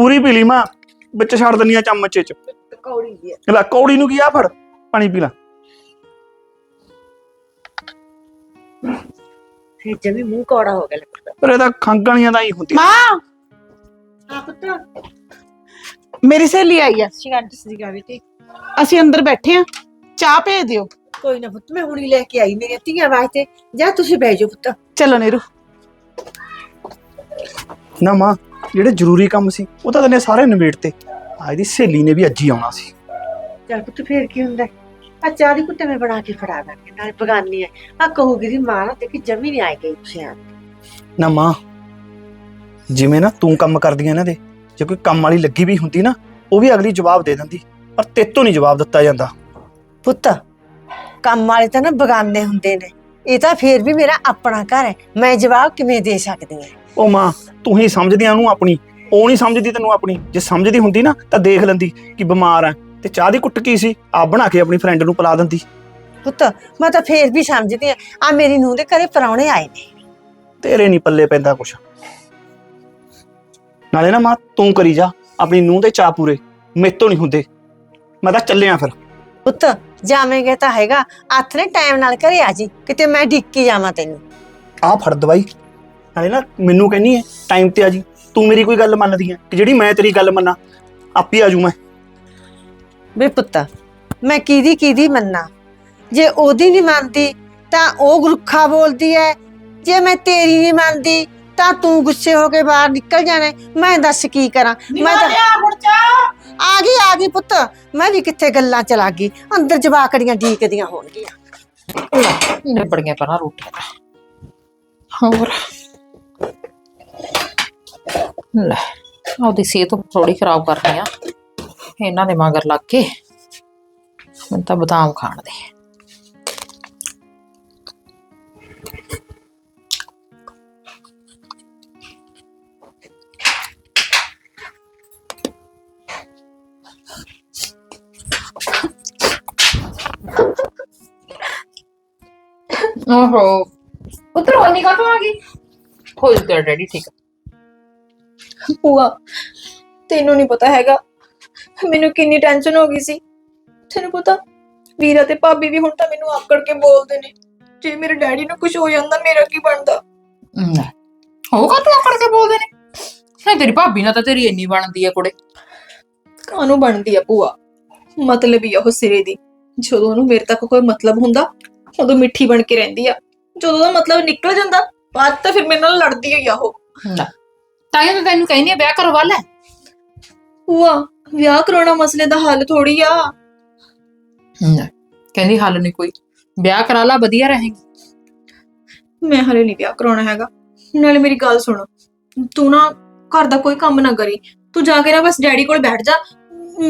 ਪੂਰੀ ਪੀ ਲਈ ਮਾਂ ਵਿੱਚ ਛੱਡ ਦਿੰਨੀ ਆ ਚਮਚ ਚ ਕੌੜੀ ਦੀ ਲੈ ਕੌੜੀ ਨੂੰ ਕੀ ਆ ਫੜ? ਪਾਣੀ ਪੀ ਲੈ। ਫਿਰ ਜਮੀ ਮੂੰਹ ਕੌੜਾ ਹੋ ਗਿਆ ਲੱਗਦਾ। ਪਰ ਇਹਦਾ ਖੰਗਣੀਆਂ ਦਾ ਹੀ ਹੁੰਦੀ ਮਾਂ! ਆ ਪੁੱਤ। ਮੇਰੀ ਸਹੇਲੀ ਆਈ ਆ। ਸ਼ਿਕਾਇਤ ਸੀ ਗਾ ਬੇਟੀ। ਅਸੀਂ ਅੰਦਰ ਬੈਠੇ ਆ। ਚਾਹ ਭੇਜ ਦਿਓ। ਕੋਈ ਨਾ ਪੁੱਤ ਮੈਂ ਹੁਣੀ ਲੈ ਕੇ ਆਈ ਮੇਰੀਆਂ ਧੀਆਂ ਵਾਸਤੇ। ਜਾ ਤੁਸੀਂ ਬਹਿ ਜਾਓ ਪੁੱਤ। ਚਲੋ ਨੀਰੂ। ਨਾ ਮਾਂ ਜਿਹੜੇ ਜ਼ਰੂਰੀ ਕੰਮ ਸੀ ਉਹ ਤਾਂ ਤੈਨੇ ਸਾਰੇ ਨਿਬੇੜਤੇ। ਆ ਇਹਦੀ ਸਹੇਲੀ ਨੇ ਵੀ ਅੱਜ ਹੀ ਆਉਣਾ ਸੀ। ਚੱਲ ਪੁੱਤ ਫੇਰ ਕੀ ਹੁੰਦਾ? ਆ ਚਾਹ ਦੀ ਕੁੱਟੇ ਮੈਂ ਬਣਾ ਕੇ ਫੜਾ ਦਾਂਗੇ ਨਾਲ ਬਗਾਨੀ ਹੈ। ਆ ਕਹੂਗੀ ਦੀ ਮਾਂ ਨਾ ਦੇਖੀ ਜਮੀ ਨਹੀਂ ਆਈ ਗਈ ਪੁੱਛਿਆ ਨਾ ਮਾਂ ਜਿਵੇਂ ਨਾ ਤੂੰ ਕੰਮ ਕਰਦੀ ਆ ਇਹਨਾਂ ਦੇ ਜੇ ਕੋਈ ਕੰਮ ਵਾਲੀ ਲੱਗੀ ਵੀ ਹੁੰਦੀ ਨਾ ਉਹ ਵੀ ਅਗਲੀ ਜਵਾਬ ਦੇ ਦਿੰਦੀ ਪਰ ਤੇਤੋਂ ਨਹੀਂ ਜਵਾਬ ਦਿੱਤਾ ਜਾਂਦਾ। ਪੁੱਤ ਕੰਮ ਵਾਲੇ ਤਾਂ ਨਾ ਬਗਾਨੇ ਹੁੰਦੇ ਨੇ। ਇਹ ਤਾਂ ਫੇਰ ਵੀ ਮੇਰਾ ਆਪਣਾ ਘਰ ਹੈ। ਮੈਂ ਜਵਾਬ ਕਿਵੇਂ ਦੇ ਸਕਦੀ ਹਾਂ? ਉਹ ਮਾਂ ਤੂੰ ਹੀ ਸਮਝਦੀ ਆ ਉਹਨੂੰ ਆਪਣੀ। ਉਹ ਨਹੀਂ ਸਮਝਦੀ ਤੈਨੂੰ ਆਪਣੀ। ਜੇ ਸਮਝਦੀ ਹੁੰਦੀ ਨਾ ਤਾਂ ਦੇਖ ਲੈਂਦੀ ਕਿ ਬਿਮਾਰ ਆ। ਤੇ ਚਾਹ ਦੀ ਕੁੱਟ ਕੀ ਸੀ? ਆ ਬਣਾ ਕੇ ਆਪਣੀ ਫਰੈਂਡ ਨੂੰ ਪਿਲਾ ਦਿੰਦੀ। ਪੁੱਤ ਮੈਂ ਤਾਂ ਫੇਰ ਵੀ ਸਮਝਦੀ ਆ। ਆ ਮੇਰੀ ਨੂੰਹ ਦੇ ਘਰੇ ਪਰੌਣੇ ਆਏ ਨੇ। ਤੇਰੇ ਨਹੀਂ ਪੱਲੇ ਪੈਂਦਾ ਕੁਛ। ਨਾਲੇ ਨਾ ਮਾਂ ਤੂੰ ਕਰੀ ਜਾ। ਆਪਣੀ ਨੂੰਹ ਦੇ ਚਾਹ ਪੂਰੇ। ਮੇਤੋਂ ਨਹੀਂ ਹੁੰਦੇ। ਮੈਂ ਤਾਂ ਚੱਲਿਆ ਫਿਰ। ਪੁੱਤ ਜਾਵੇਂਗੇ ਤਾਂ ਹੈਗਾ। ਹੱਥ ਨੇ ਟਾਈਮ ਨਾਲ ਘਰੇ ਆ ਜੀ ਕਿਤੇ ਮੈਂ ਢਿੱਕੀ ਜਾਵਾਂ ਤੈਨੂੰ। ਆਹ ਫੜ ਦਵਾਈ। ਨਾਲੇ ਨਾ ਮੈਨੂੰ ਕਹਿੰਨੀ ਹੈ ਟਾਈਮ ਤੇ ਆ ਜੀ। ਤੂੰ ਮੇਰੀ ਕੋਈ ਗੱਲ ਮੰਨਦੀ ਹੈ ਕਿ ਜਿਹੜੀ ਮੈਂ ਤੇਰੀ ਗੱਲ ਮੰਨਾਂ ਆਪੇ ਆ ਜੂ ਮੈਂ। ਵੇ ਪੁੱਤ ਮੈਂ ਕਿਹਦੀ ਕਿਹਦੀ ਮੰਨਾਂ? ਜੇ ਉਹਦੀ ਨਹੀਂ ਮੰਨਦੀ ਤਾਂ ਉਹ ਗੁਰਖਾ ਬੋਲਦੀ ਐ ਜੇ ਮੈਂ ਤੇਰੀ ਨਹੀਂ ਮੰਨਦੀ ਤਾਂ ਤੂੰ ਗੁੱਸੇ ਹੋ ਕੇ ਬਾਹਰ ਨਿਕਲ ਜਾਣਾ ਹੈ। ਮੈਂ ਦੱਸ ਕੀ ਕਰਾਂ? ਮੈਂ ਤਾਂ ਹੁਣ ਚਾਹ ਆ ਗਈ ਆ ਗਈ ਪੁੱਤ। ਮੈਂ ਵੀ ਕਿੱਥੇ ਗੱਲਾਂ ਚ ਲੱਗ ਗਈ। ਅੰਦਰ ਜਵਾਕੜੀਆਂ ਢੀਕਦੀਆਂ ਹੋਣਗੀਆਂ। ਨਿਬੜ ਗਿਆ ਪਰਾਂ ਰੋਟੀ ਦਾ ਹੋਰ। ਲੈ ਉਹਦੀ ਸਿਹਤ ਥੋੜੀ ਖਰਾਬ ਕਰਨੀ ਆ। ਇਹਨਾਂ ਦੇ ਮਗਰ ਲੱਗ ਕੇ ਮੈਨੂੰ ਤਾਂ ਬਦਾਮ ਖਾਣ ਦੇ। ਓਹੋ। ਉਧਰ ਹੋਣੀ ਕਾ ਆ ਗਈ? ਹੋ ਗਿਆ ਡੈਡੀ ਠੀਕ ਆ। ਭੂਆ ਤੈਨੂੰ ਨਹੀਂ ਪਤਾ ਹੈਗਾ ਮੈਨੂੰ ਕਿੰਨੀ ਟੈਨਸ਼ਨ ਹੋ ਗਈ ਸੀ। ਤੈਨੂੰ ਪਤਾ ਵੀਰਾ ਤੇ ਭਾਬੀ ਵੀ ਹੁਣ ਤਾਂ ਮੈਨੂੰ ਆਕੜ ਕੇ ਬੋਲਦੇ ਨੇ। ਜੇ ਮੇਰੇ ਡੈਡੀ ਨੂੰ ਕੁਝ ਹੋ ਜਾਂਦਾ ਮੇਰਾ ਕੀ ਬਣਦਾ? ਲੈ ਹੋਗਾ ਤੂੰ ਆਕੜ ਕੇ ਬੋਲਦੇ ਨੇ? ਹੈ ਤੇਰੀ ਭਾਬੀ ਨਾਲ ਤਾਂ ਤੇਰੀ ਇੰਨੀ ਬਣਦੀ ਆ ਕੁੜੇ। ਕਾਨੂੰ ਬਣਦੀ ਆ ਭੂਆ? ਮਤਲਬ ਹੀ ਆ ਉਹ ਸਿਰੇ ਦੀ। ਜਦੋਂ ਉਹਨੂੰ ਮੇਰੇ ਤੱਕ ਕੋਈ ਮਤਲਬ ਹੁੰਦਾ ਉਦੋਂ ਮਿੱਠੀ ਬਣ ਕੇ ਰਹਿੰਦੀ ਆ। ਜਦੋਂ ਉਹਦਾ ਮਤਲਬ ਨਿਕਲ ਜਾਂਦਾ ਬਾਅਦ ਤਾਂ ਫਿਰ ਮੇਰੇ ਨਾਲ ਲੜਦੀ ਹੋਈ ਆ ਉਹ। ਲੈ ਤਾਂ ਇਹ ਤਾਂ ਤੈਨੂੰ ਕਹਿੰਦੀ ਆ ਵਿਆਹ ਕਰਵਾ ਲੈ ਭੂਆ ਵਿਆਹ ਕਰਾਉਣਾ ਮਸਲੇ ਦਾ ਹੱਲ ਥੋੜੀ ਆ। ਲੈ ਕਹਿੰਦੀ ਹੱਲ ਨਹੀਂ ਕੋਈ। ਵਿਆਹ ਕਰਾ ਲਾ ਵਧੀਆ ਰਹੇਗੀ। ਮੈਂ ਹਲੇ ਨਹੀਂ ਵਿਆਹ ਕਰਾਉਣਾ ਹੈਗਾ। ਨਾਲੇ ਮੇਰੀ ਗੱਲ ਸੁਣ। ਤੂੰ ਨਾ ਘਰ ਦਾ ਕੋਈ ਕੰਮ ਨਾ ਕਰੀ। ਤੂੰ ਜਾ ਕੇ ਨਾ ਬਸ ਡੈਡੀ ਕੋਲ ਬੈਠ ਜਾ।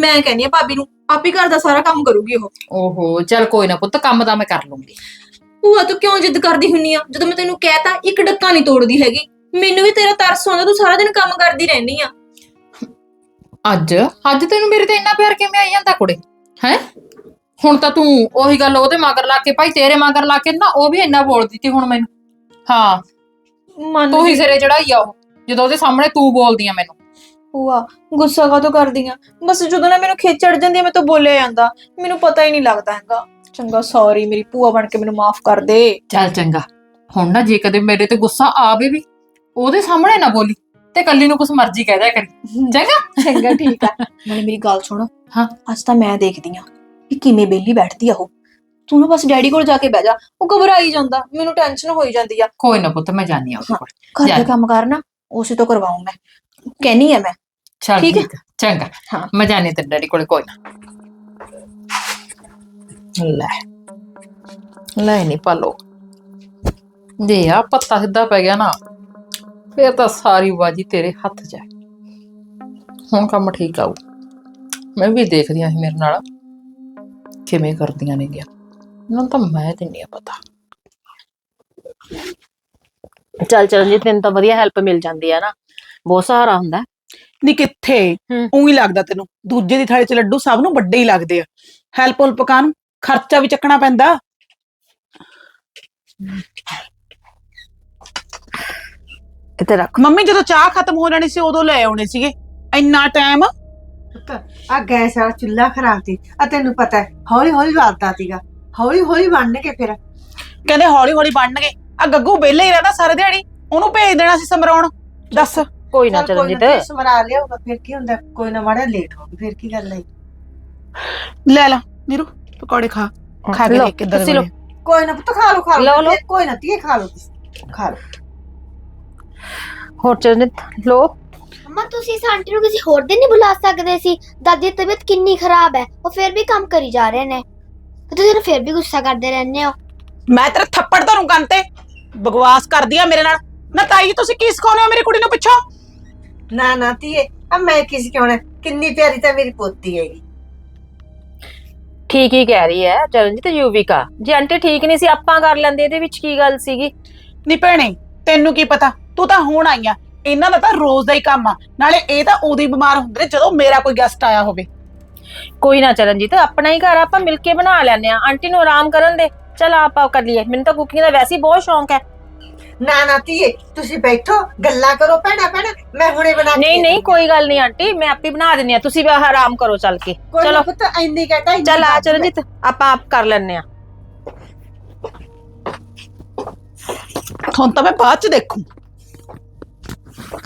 ਮੈਂ ਕਹਿੰਦੀ ਆ ਭਾਬੀ ਨੂੰ ਆਪੀ ਘਰ ਦਾ ਸਾਰਾ ਕੰਮ ਕਰੂਗੀ ਉਹ। ਓਹੋ ਚੱਲ ਕੋਈ ਨਾ ਪੁੱਤ ਕੰਮ ਤਾਂ ਮੈਂ ਕਰ ਲੂੰਗੀ। ਭੂਆ ਤੂੰ ਕਿਉਂ ਜਿੱਦ ਕਰਦੀ ਹੁੰਨੀ ਆ? ਜਦੋਂ ਮੈਂ ਤੈਨੂੰ ਕਹਿਤਾ ਇੱਕ ਡੱਕਾ ਨਹੀਂ ਤੋੜਦੀ ਹੈਗੀ। ਮੈਨੂੰ ਵੀ ਤੇਰਾ ਤਰਸ ਆਉਂਦਾ ਤੂੰ ਸਾਰਾ ਦਿਨ ਕੰਮ ਕਰਦੀ ਰਹਿਨੀ ਆ। ਅੱਜ? ਅੱਜ ਤੈਨੂੰ ਮੇਰੇ ਤੇ ਇੰਨਾ ਪਿਆਰ ਕਿਵੇਂ ਆਈ ਜਾਂਦਾ ਕੁੜੇ? ਹੈ? ਹੁਣ ਤਾਂ ਤੂੰ ਉਹੀ ਗੱਲ ਉਹਦੇ ਮਗਰ ਲਾ ਕੇ ਭਾਈ ਤੇਰੇ ਮਗਰ ਲਾ ਕੇ ਨਾ ਉਹ ਵੀ ਇੰਨਾ ਬੋਲਦੀ ਤੀ ਹੁਣ ਮੈਨੂੰ। ਹਾਂ। ਮਨ ਤੂੰ ਹੀ ਸਿਰੇ ਚੜਾਈ ਆ ਉਹ। ਜਦੋਂ ਉਹਦੇ ਸਾਹਮਣੇ ਤੂੰ ਬੋਲਦੀ ਆ ਮੈਨੂੰ। ਭੂਆ ਗੁੱਸਾ ਕਾਹਤੋਂ ਕਰਦੀ ਆ? ਬਸ ਜਦੋਂ ਨਾ ਮੈਨੂੰ ਖੇਚ ਚੜ ਜਾਂਦੀ ਆ ਮੈਂ ਤਾਂ ਬੋਲਿਆ ਜਾਂਦਾ। ਮੈਨੂੰ ਪਤਾ ਹੀ ਨਹੀਂ ਲੱਗਦਾ ਹੈਗਾ। ਚੰਗਾ ਸੌਰੀ ਮੇਰੀ ਭੂਆ ਬਣ ਕੇ ਮੈਨੂੰ ਮਾਫ ਕਰ ਦੇ। ਚੱਲ ਚੰਗਾ। ਹੁਣ ਨਾ ਜੇ ਕਦੇ ਮੇਰੇ ਤੇ ਗੁੱਸਾ ਆਵੇ ਵੀ ਉਹਦੇ ਸਾਹਮਣੇ ਨਾ ਬੋਲੀ ਤੇ ਕੱਲੀ ਨੂੰ ਕੁਛ ਮਰਜ਼ੀ ਕਹਿ ਦਿਆ ਕਰੀ। ਚੰਗਾ? ਚੰਗਾ ਠੀਕ ਆ। ਨਾਲੇ ਮੇਰੀ ਗੱਲ ਸੁਣ। ਹਾਂ। ਅੱਜ ਤਾਂ ਮੈਂ ਦੇਖਦੀ ਆ ਕਿ ਕਿਵੇਂ ਬੇਲੀ ਬੈਠਦੀ ਆ ਉਹ। ਤੂੰ ਨਾ ਬਸ ਡੈਡੀ ਕੋਲ ਜਾ ਕੇ ਬਹਿ ਜਾ। ਉਹ ਘਬਰਾਈ ਜਾਂਦਾ। ਮੈਨੂੰ ਟੈਨਸ਼ਨ ਹੋਈ ਜਾਂਦੀ ਆ। ਕੋਈ ਨਾ ਪੁੱਤ ਮੈਂ ਜਾਣੀ ਆ ਉਹਦੇ ਕੋਲ। ਘਰ ਜਾ। ਦਾ ਕੰਮ ਕਰਨਾ ਉਸੇ ਤੋਂ ਕਰਵਾਉਂ ਮੈਂ। ਕਹਿਨੀ ਆ ਮੈਂ। ਚੱਲ ਠੀਕ ਹੈ? ਆ, ਚੰਗਾ। ਹਾਂ। ਮੈਂ ਜਾਣੀ ਤੇ ਡੈਡੀ ਕੋਲੇ ਕੋਈ ਨਾ। ਲੈ ਲੈ ਨਹੀਂ ਪਾਲੋ। ਦੇ ਆ ਪੱਤਾ ਸਿੱਧਾ ਪੈ ਗਿਆ ਨਾ ਫੇਰ ਤਾਂ ਸਾਰੀ ਬਾਜੀ ਤੇਰੇ ਹੱਥ 'ਚ ਹੈ ਹੁਣ ਕੰਮ ਠੀਕ ਆਊ। ਮੈਂ ਵੀ ਦੇਖਦੀ ਆਂ ਮੇਰੇ ਨਾਲ ਕਿਵੇਂ ਕਰਦੀਆਂ ਨੇ ਗਿਆ ਨਾ ਤਾਂ ਮੈਂ ਤੇ ਨਹੀਂ ਪਤਾ। ਚੱਲ ਚੱਲ ਜੀ ਤੈਨੂੰ ਤਾਂ ਵਧੀਆ ਹੈਲਪ ਮਿਲ ਜਾਂਦੀ ਹੈ ਨਾ। ਬਹੁਤ ਸਹਾਰਾ ਹੁੰਦਾ ਹੈ। ਨਹੀਂ ਕਿੱਥੇ? ਹੂੰ। ਉਹੀ ਲੱਗਦਾ ਤੈਨੂੰ। ਦੂਜੇ ਦੀ ਥਾਲੀ 'ਚ ਲੱਡੂ ਸਭ ਨੂੰ ਵੱਡੇ ਹੀ ਲੱਗਦੇ ਆ। ਹੈਲਪ ਹੁਲਪ ਕਾਹਨੂੰ? ਖਰਚਾ ਵੀ ਚੱਕਣਾ ਪੈਂਦਾ। ਇੱਥੇ ਰੱਖ। ਮੰਮੀ ਜਦੋਂ ਚਾਹ ਖਤਮ ਹੋ ਜਾਣੀ ਸੀ ਉਦੋਂ ਲੈ ਆਉਣੇ ਸੀਗੇ। ਇੰਨਾ ਟਾਈਮ। ਆ ਗੈਸ ਵਾਲਾ ਚੁੱਲ੍ਹਾ ਖਰਾਬ ਸੀ। ਆ ਤੈਨੂੰ ਪਤਾ ਹੈ ਹੌਲੀ ਹੌਲੀ ਵੱਧਦਾ ਸੀਗਾ। ਹੌਲੀ ਹੌਲੀ ਬਣ ਕੇ ਫਿਰ। ਕਹਿੰਦੇ ਹੌਲੀ ਹੌਲੀ ਬਣਨਗੇ ਆ ਗੱਗੂ ਵਿਹਲੇ ਹੀ ਰਹਿੰਦਾ ਸਾਰਾ ਦਿਹਾੜੀ। ਉਹਨੂੰ ਭੇਜ ਦੇਣਾ ਸੀ ਸਮਰਾਉਣ। ਦੱਸ। ਕੋਈ ਨਾ ਚੱਲ ਕੋਈ ਚਰਨਜੀਤ। ਨਾ ਲਿਆਊਗਾ ਫਿਰ ਕੀ ਹੁੰਦਾ ਕੋਈ ਨਾ ਮਾੜਾ ਲੇਟ ਹੋ ਫਿਰ ਕੀ ਗੱਲ ਹੈ? ਲੈ ਲਾ ਨੀਰੂ ਪਕੌੜੇ ਖਾ ਖਾ ਕੇ ਲਓ, ਦੇਖ ਕਿੱਦਾਂ ਦੇ ਤੁਸੀਂ ਲਓ। ਬਣੇ। ਕੋਈ ਨਾ ਪੁੱਤ ਖਾ ਲਓ ਖਾ ਲਓ, ਲਓ ਲਓ। ਕੋਈ ਨਾ ਧੀਏ ਖਾ ਲਓ ਤੁਸੀਂ ਖਾ ਲਓ। ਹੋਰ ਚਰਨਜੀਤ ਲੋ ਮੰਮਾ ਤੁਸੀਂ ਇਸ ਆਂਟੀ ਨੂੰ ਕਿਸੇ ਹੋਰ ਦਿਨ ਨਹੀਂ ਬੁਲਾ ਸਕਦੇ ਸੀ? ਦਾਦੀ ਦੀ ਤਬੀਅਤ ਕਿੰਨੀ ਖਰਾਬ ਹੈ ਉਹ ਫਿਰ ਵੀ ਕੰਮ ਕਰੀ ਜਾ ਰਹੇ ਨੇ। ਤੇ ਤੁਸੀਂ ਤਾਂ ਫਿਰ ਵੀ ਗੁੱਸਾ ਕਰਦੇ ਰਹਿੰਦੇ ਹੋ। ਮੈਂ ਤੇਰੇ ਥੱਪੜ ਧਰੂ ਕੰਨ ਤੇ। ਬਕਵਾਸ ਕਰਦੀ ਆ ਮੇਰੇ ਨਾਲ। ਨਾ ਤਾਈ ਤੁਸੀਂ ਕੀ ਸਿਖਾਉਂਦੇ ਹੋ ਮੇਰੀ ਕੁੜੀ ਨੂੰ ਪਿੱਛੋਂ? ਨਾ ਨਾ ਧੀਏ ਆ ਮੈਂ ਕਿਸ ਕਿਉਂ ਕਿੰਨੀ ਪਿਆਰੀ ਤਾਂ ਮੇਰੀ ਪੋਤੀ ਹੈਗੀ। ਠੀਕ ਹੀ ਕਹਿ ਰਹੀ ਹੈ ਚਰਨਜੀਤ ਯੂਵਿਕਾ ਜੇ ਆਂਟੀ ਠੀਕ ਨਹੀਂ ਸੀ ਆਪਾਂ ਕਰ ਲੈਂਦੇ ਇਹਦੇ ਵਿੱਚ ਕੀ ਗੱਲ ਸੀਗੀ? ਨੀ ਭੈਣੇ ਤੈਨੂੰ ਕੀ ਪਤਾ? ਤੂੰ ਤਾਂ ਹੁਣ ਆਈ ਆ। ਇਹਨਾਂ ਦਾ ਤਾਂ ਰੋਜ਼ ਦਾ ਹੀ ਕੰਮ ਆ। ਨਾਲੇ ਇਹ ਤਾਂ ਉਦੋਂ ਹੀ ਬਿਮਾਰ ਹੁੰਦੇ ਨੇ ਜਦੋਂ ਮੇਰਾ ਕੋਈ ਗੈਸਟ ਆਇਆ ਹੋਵੇ। ਕੋਈ ਨਾ ਚਰਨਜੀਤ ਆਪਣਾ ਹੀ ਘਰ ਆ, ਆਪਾਂ ਮਿਲ ਕੇ ਬਣਾ ਲੈਂਦੇ ਆ ਆਂਟੀ ਨੂੰ ਆਰਾਮ ਕਰਨ ਦੇ। ਚਲ ਆਪਾਂ ਕਰ ਲਈਏ। ਮੈਨੂੰ ਤਾਂ ਕੁਕਿੰਗ ਦਾ ਵੈਸੇ ਹੀ ਬਹੁਤ ਸ਼ੌਂਕ ਹੈ। ਨਾ ਨਾ ਧੀਏ ਤੁਸੀਂ ਬੈਠੋ ਗੱਲਾਂ ਕਰੋ ਭੈਣਾ ਭੈਣਾ ਮੈਂ ਹੁਣੇ ਬਣਾ ਕੇ ਨਹੀਂ ਨਹੀਂ ਕੋਈ ਗੱਲ ਨਹੀਂ ਆਂਟੀ ਮੈਂ ਆਪੇ ਬਣਾ ਦਿੰਨੀ ਆ ਤੁਸੀਂ ਵੀ ਆਰਾਮ ਕਰੋ ਚੱਲ ਕੇ ਕੋਈ ਨਾ ਚਲੋ ਪੁੱਤ ਇੰਨੀ ਕਹਤਾ ਇੰਨੀ ਚੱਲ ਆ ਬਾਤ ਹੈ। ਚਰਨਜੀਤ ਆਪਾਂ ਆਪ ਕਰ ਲੈਂਦੇ ਆ ਹੁਣ ਤਾਂ ਮੈਂ ਬਾਅਦ ਚ ਦੇਖੂ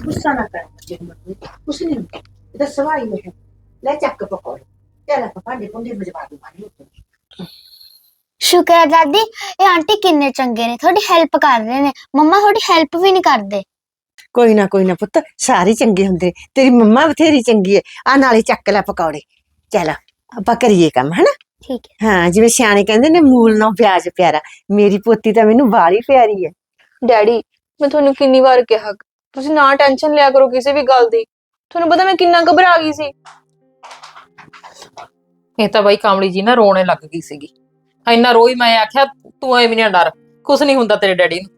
ਗੁੱਸਾ ਨਾ ਕਰ ਕੁਛ ਨਹੀਂ ਹੁੰਦਾ ਇਹਦਾ ਸਵਾਈ ਹੈ ਲੈ ਚੱਕ ਪਕੌੜੇ ਚੱਲ ਆਪਾਂ ਭਾਂਡੇ ਭੁੰਡੇ ਮਜਵਾ ਦਵਾਂਗੇ ਸ਼ੁਕਰ ਹੈ ਦਾਦੀ ਇਹ ਆਂਟੀ ਕਿੰਨੇ ਚੰਗੇ ਨੇ ਤੁਹਾਡੀ ਹੈਲਪ ਕਰ ਰਹੇ ਨੇ ਮੰਮਾ ਤੁਹਾਡੀ ਹੈਲਪ ਵੀ ਨਹੀਂ ਕਰਦੇ। ਕੋਈ ਨਾ ਕੋਈ ਨਾ ਪੁੱਤ ਸਾਰੇ ਚੰਗੇ ਹੁੰਦੇ ਤੇਰੀ ਮੰਮਾ ਬਥੇਰੀ ਚੰਗੀ ਹੈ ਆ ਨਾਲੇ ਚੱਕ ਲੈ ਪਕੌੜੇ ਚੱਲ ਆਪਾਂ ਕਰੀਏ ਕੰਮ ਹਨਾ? ਠੀਕ ਹੈ। ਹਾਂ ਜਿਵੇਂ ਸਿਆਣੇ ਕਹਿੰਦੇ ਨੇ ਮੂਲ ਨਾ ਪਿਆਜ ਪਿਆਰਾ ਮੇਰੀ ਪੋਤੀ ਤਾਂ ਮੈਨੂੰ ਬਾਲੀ ਪਿਆਰੀ ਹੈ ਡੈਡੀ ਮੈਂ ਤੁਹਾਨੂੰ ਕਿੰਨੀ ਵਾਰ ਕਿਹਾ ਤੁਸੀਂ ਨਾ ਟੈਨਸ਼ਨ ਲਿਆ ਕਰੋ ਕਿਸੇ ਵੀ ਗੱਲ ਦੀ ਤੁਹਾਨੂੰ ਪਤਾ ਮੈਂ ਕਿੰਨਾ ਘਬਰਾ ਗਈ ਸੀ। ਇਹ ਤਾਂ ਬਾਈ ਕਾਮੜੀ ਜੀ ਨਾ ਰੋਣੇ ਲੱਗ ਗਈ ਸੀਗੀ। ਇੰਨਾ ਰੋਈ ਮੈਂ ਆਖਿਆ ਤੂੰ ਐਵੇਂ ਨਾ ਡਰ ਕੁਛ ਨਹੀਂ ਹੁੰਦਾ ਤੇਰੇ ਡੈਡੀ ਨੂੰ।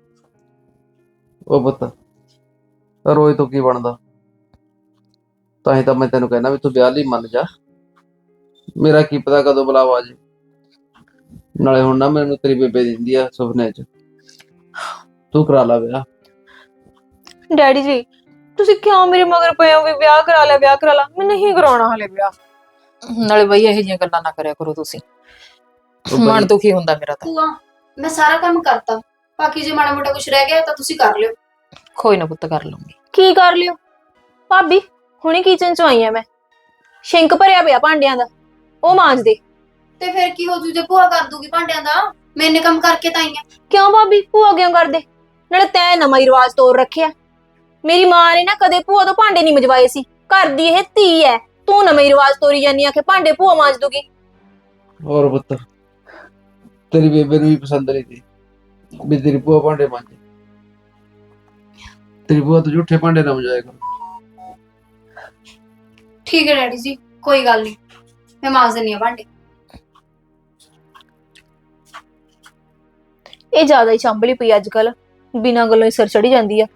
ਉਹ ਪੁੱਤ ਰੋਏ ਤੋਂ ਕੀ ਬਣਦਾ? ਤਾਂ ਹੀ ਤਾਂ ਮੈਂ ਤੈਨੂੰ ਕਹਿਣਾ ਵੀ ਤੂੰ ਵਿਆਹ ਲਈ ਮੰਨ ਜਾ। ਮੇਰਾ ਕੀ ਪਤਾ ਕਦੋਂ ਬੁਲਾਵਾ ਜੇ। ਨਾਲੇ ਹੁਣ ਨਾ ਮੈਨੂੰ ਤੇਰੀ ਬੇਬੇ ਦਿੰਦੀ ਆ ਸੁਪਨੇ 'ਚ। ਤੂੰ ਕਰਾ ਲਾ ਵਿਆਹ। ਡੈਡੀ ਜੀ ਤੁਸੀਂ ਕਿਉਂ ਮੇਰੇ ਮਗਰ ਪਏ ਹੋ ਵੀ ਵਿਆਹ ਕਰਾ ਲੈ ਵਿਆਹ ਕਰਾ ਲਾ ਮੈਂ ਨਹੀਂ ਕਰਾਉਣਾ ਹਲੇ ਵਿਆਹ। ਨਾਲੇ ਬਾਈ ਇਹੋ ਜਿਹੀਆਂ ਗੱਲਾਂ ਨਾ ਕਰਿਆ ਕਰੋ ਤੁਸੀਂ। ਮਨ ਦੁਖੀ ਹੁੰਦਾ ਮੇਰਾ ਤਾਂ। ਭੂਆ ਮੈਂ ਸਾਰਾ ਕੰਮ ਕਰਤਾ। ਬਾਕੀ ਜੇ ਮਾੜਾ ਮੋਟਾ ਕੁਝ ਰਹਿ ਗਿਆ ਤਾਂ ਤੁਸੀਂ ਕਰ ਲਿਓ। ਕੋਈ ਨਾ ਪੁੱਤ ਕਰ ਲਵਾਂਗੀ ਕੀ ਕਰ ਲਿਓ? ਭਾਬੀ ਹੁਣੇ ਕਿਚਨ ਚ ਆਈ ਆ ਮੈਂ। ਸ਼ਿੰਕ ਭਰਿਆ ਪਿਆ ਭਾਂਡਿਆਂ ਦਾ। ਉਹ ਮਾਂਜ ਦੇ ਤੇ ਫਿਰ ਕੀ ਹੋ ਜੂ ਜੇ ਭੂਆ ਕਰ ਦੂਗੀ ਭਾਂਡਿਆਂ ਦਾ? ਮੈਂ ਇੰਨੇ ਕੰਮ ਕਰਕੇ ਤਾਂ ਆਈ ਆ। ਕਿਉਂ ਭਾਬੀ? ਭੂਆ ਕਿਉਂ ਕਰਦੇ? ਨਾਲੇ ਤੈਂ ਨਵਾਂ ਹੀ ਰਿਵਾਜ ਤੋੜ ਰੱਖਿਆ। ਮੇਰੀ ਮਾਂ ਨੇ ਨਾ ਕਦੇ ਭੂਆ ਤੋਂ ਭਾਂਡੇ ਨਹੀਂ ਮਜਵਾਏ ਸੀ। ਘਰ ਦੀ ਇਹ ਧੀ ਐ। ਤੂੰ ਨਵਾਂ ਹੀ ਰਿਵਾਜ ਤੋਰੀ ਜਾਨੀ ਆ ਕਿ ਭਾਂਡੇ ਭੂਆ ਮਾਂਜ ਦੂਗੀ। ਹੋਰ ਪੁੱਤ ਤੇਰੀ ਬੇਬੇ ਨੂੰ ਵੀ ਪਸੰਦ ਨਹੀਂ ਸੀ। ਵੀ ਤੇਰੀ ਭੂਆ ਭਾਂਡੇ ਮਾਂਜੇ। ਤੇਰੀ ਭੂਆ ਤੋਂ ਝੂਠੇ ਭਾਂਡੇ ਨਾ ਮਜਾਇਆ ਕਰ। ਠੀਕ ਹੈ ਡੈਡੀ ਜੀ ਕੋਈ ਗੱਲ ਨਹੀਂ। ਮੈਂ ਮਾਂਜ ਦਿੰਨੀ ਆ ਭਾਂਡੇ। ਇਹ ਜ਼ਿਆਦਾ ਹੀ ਚੰਬਲੀ ਪਈ ਅੱਜ ਕੱਲ ਬਿਨਾਂ ਗੱਲੋਂ ਹੀ ਸਿਰ ਚੜੀ ਜਾਂਦੀ ਆ।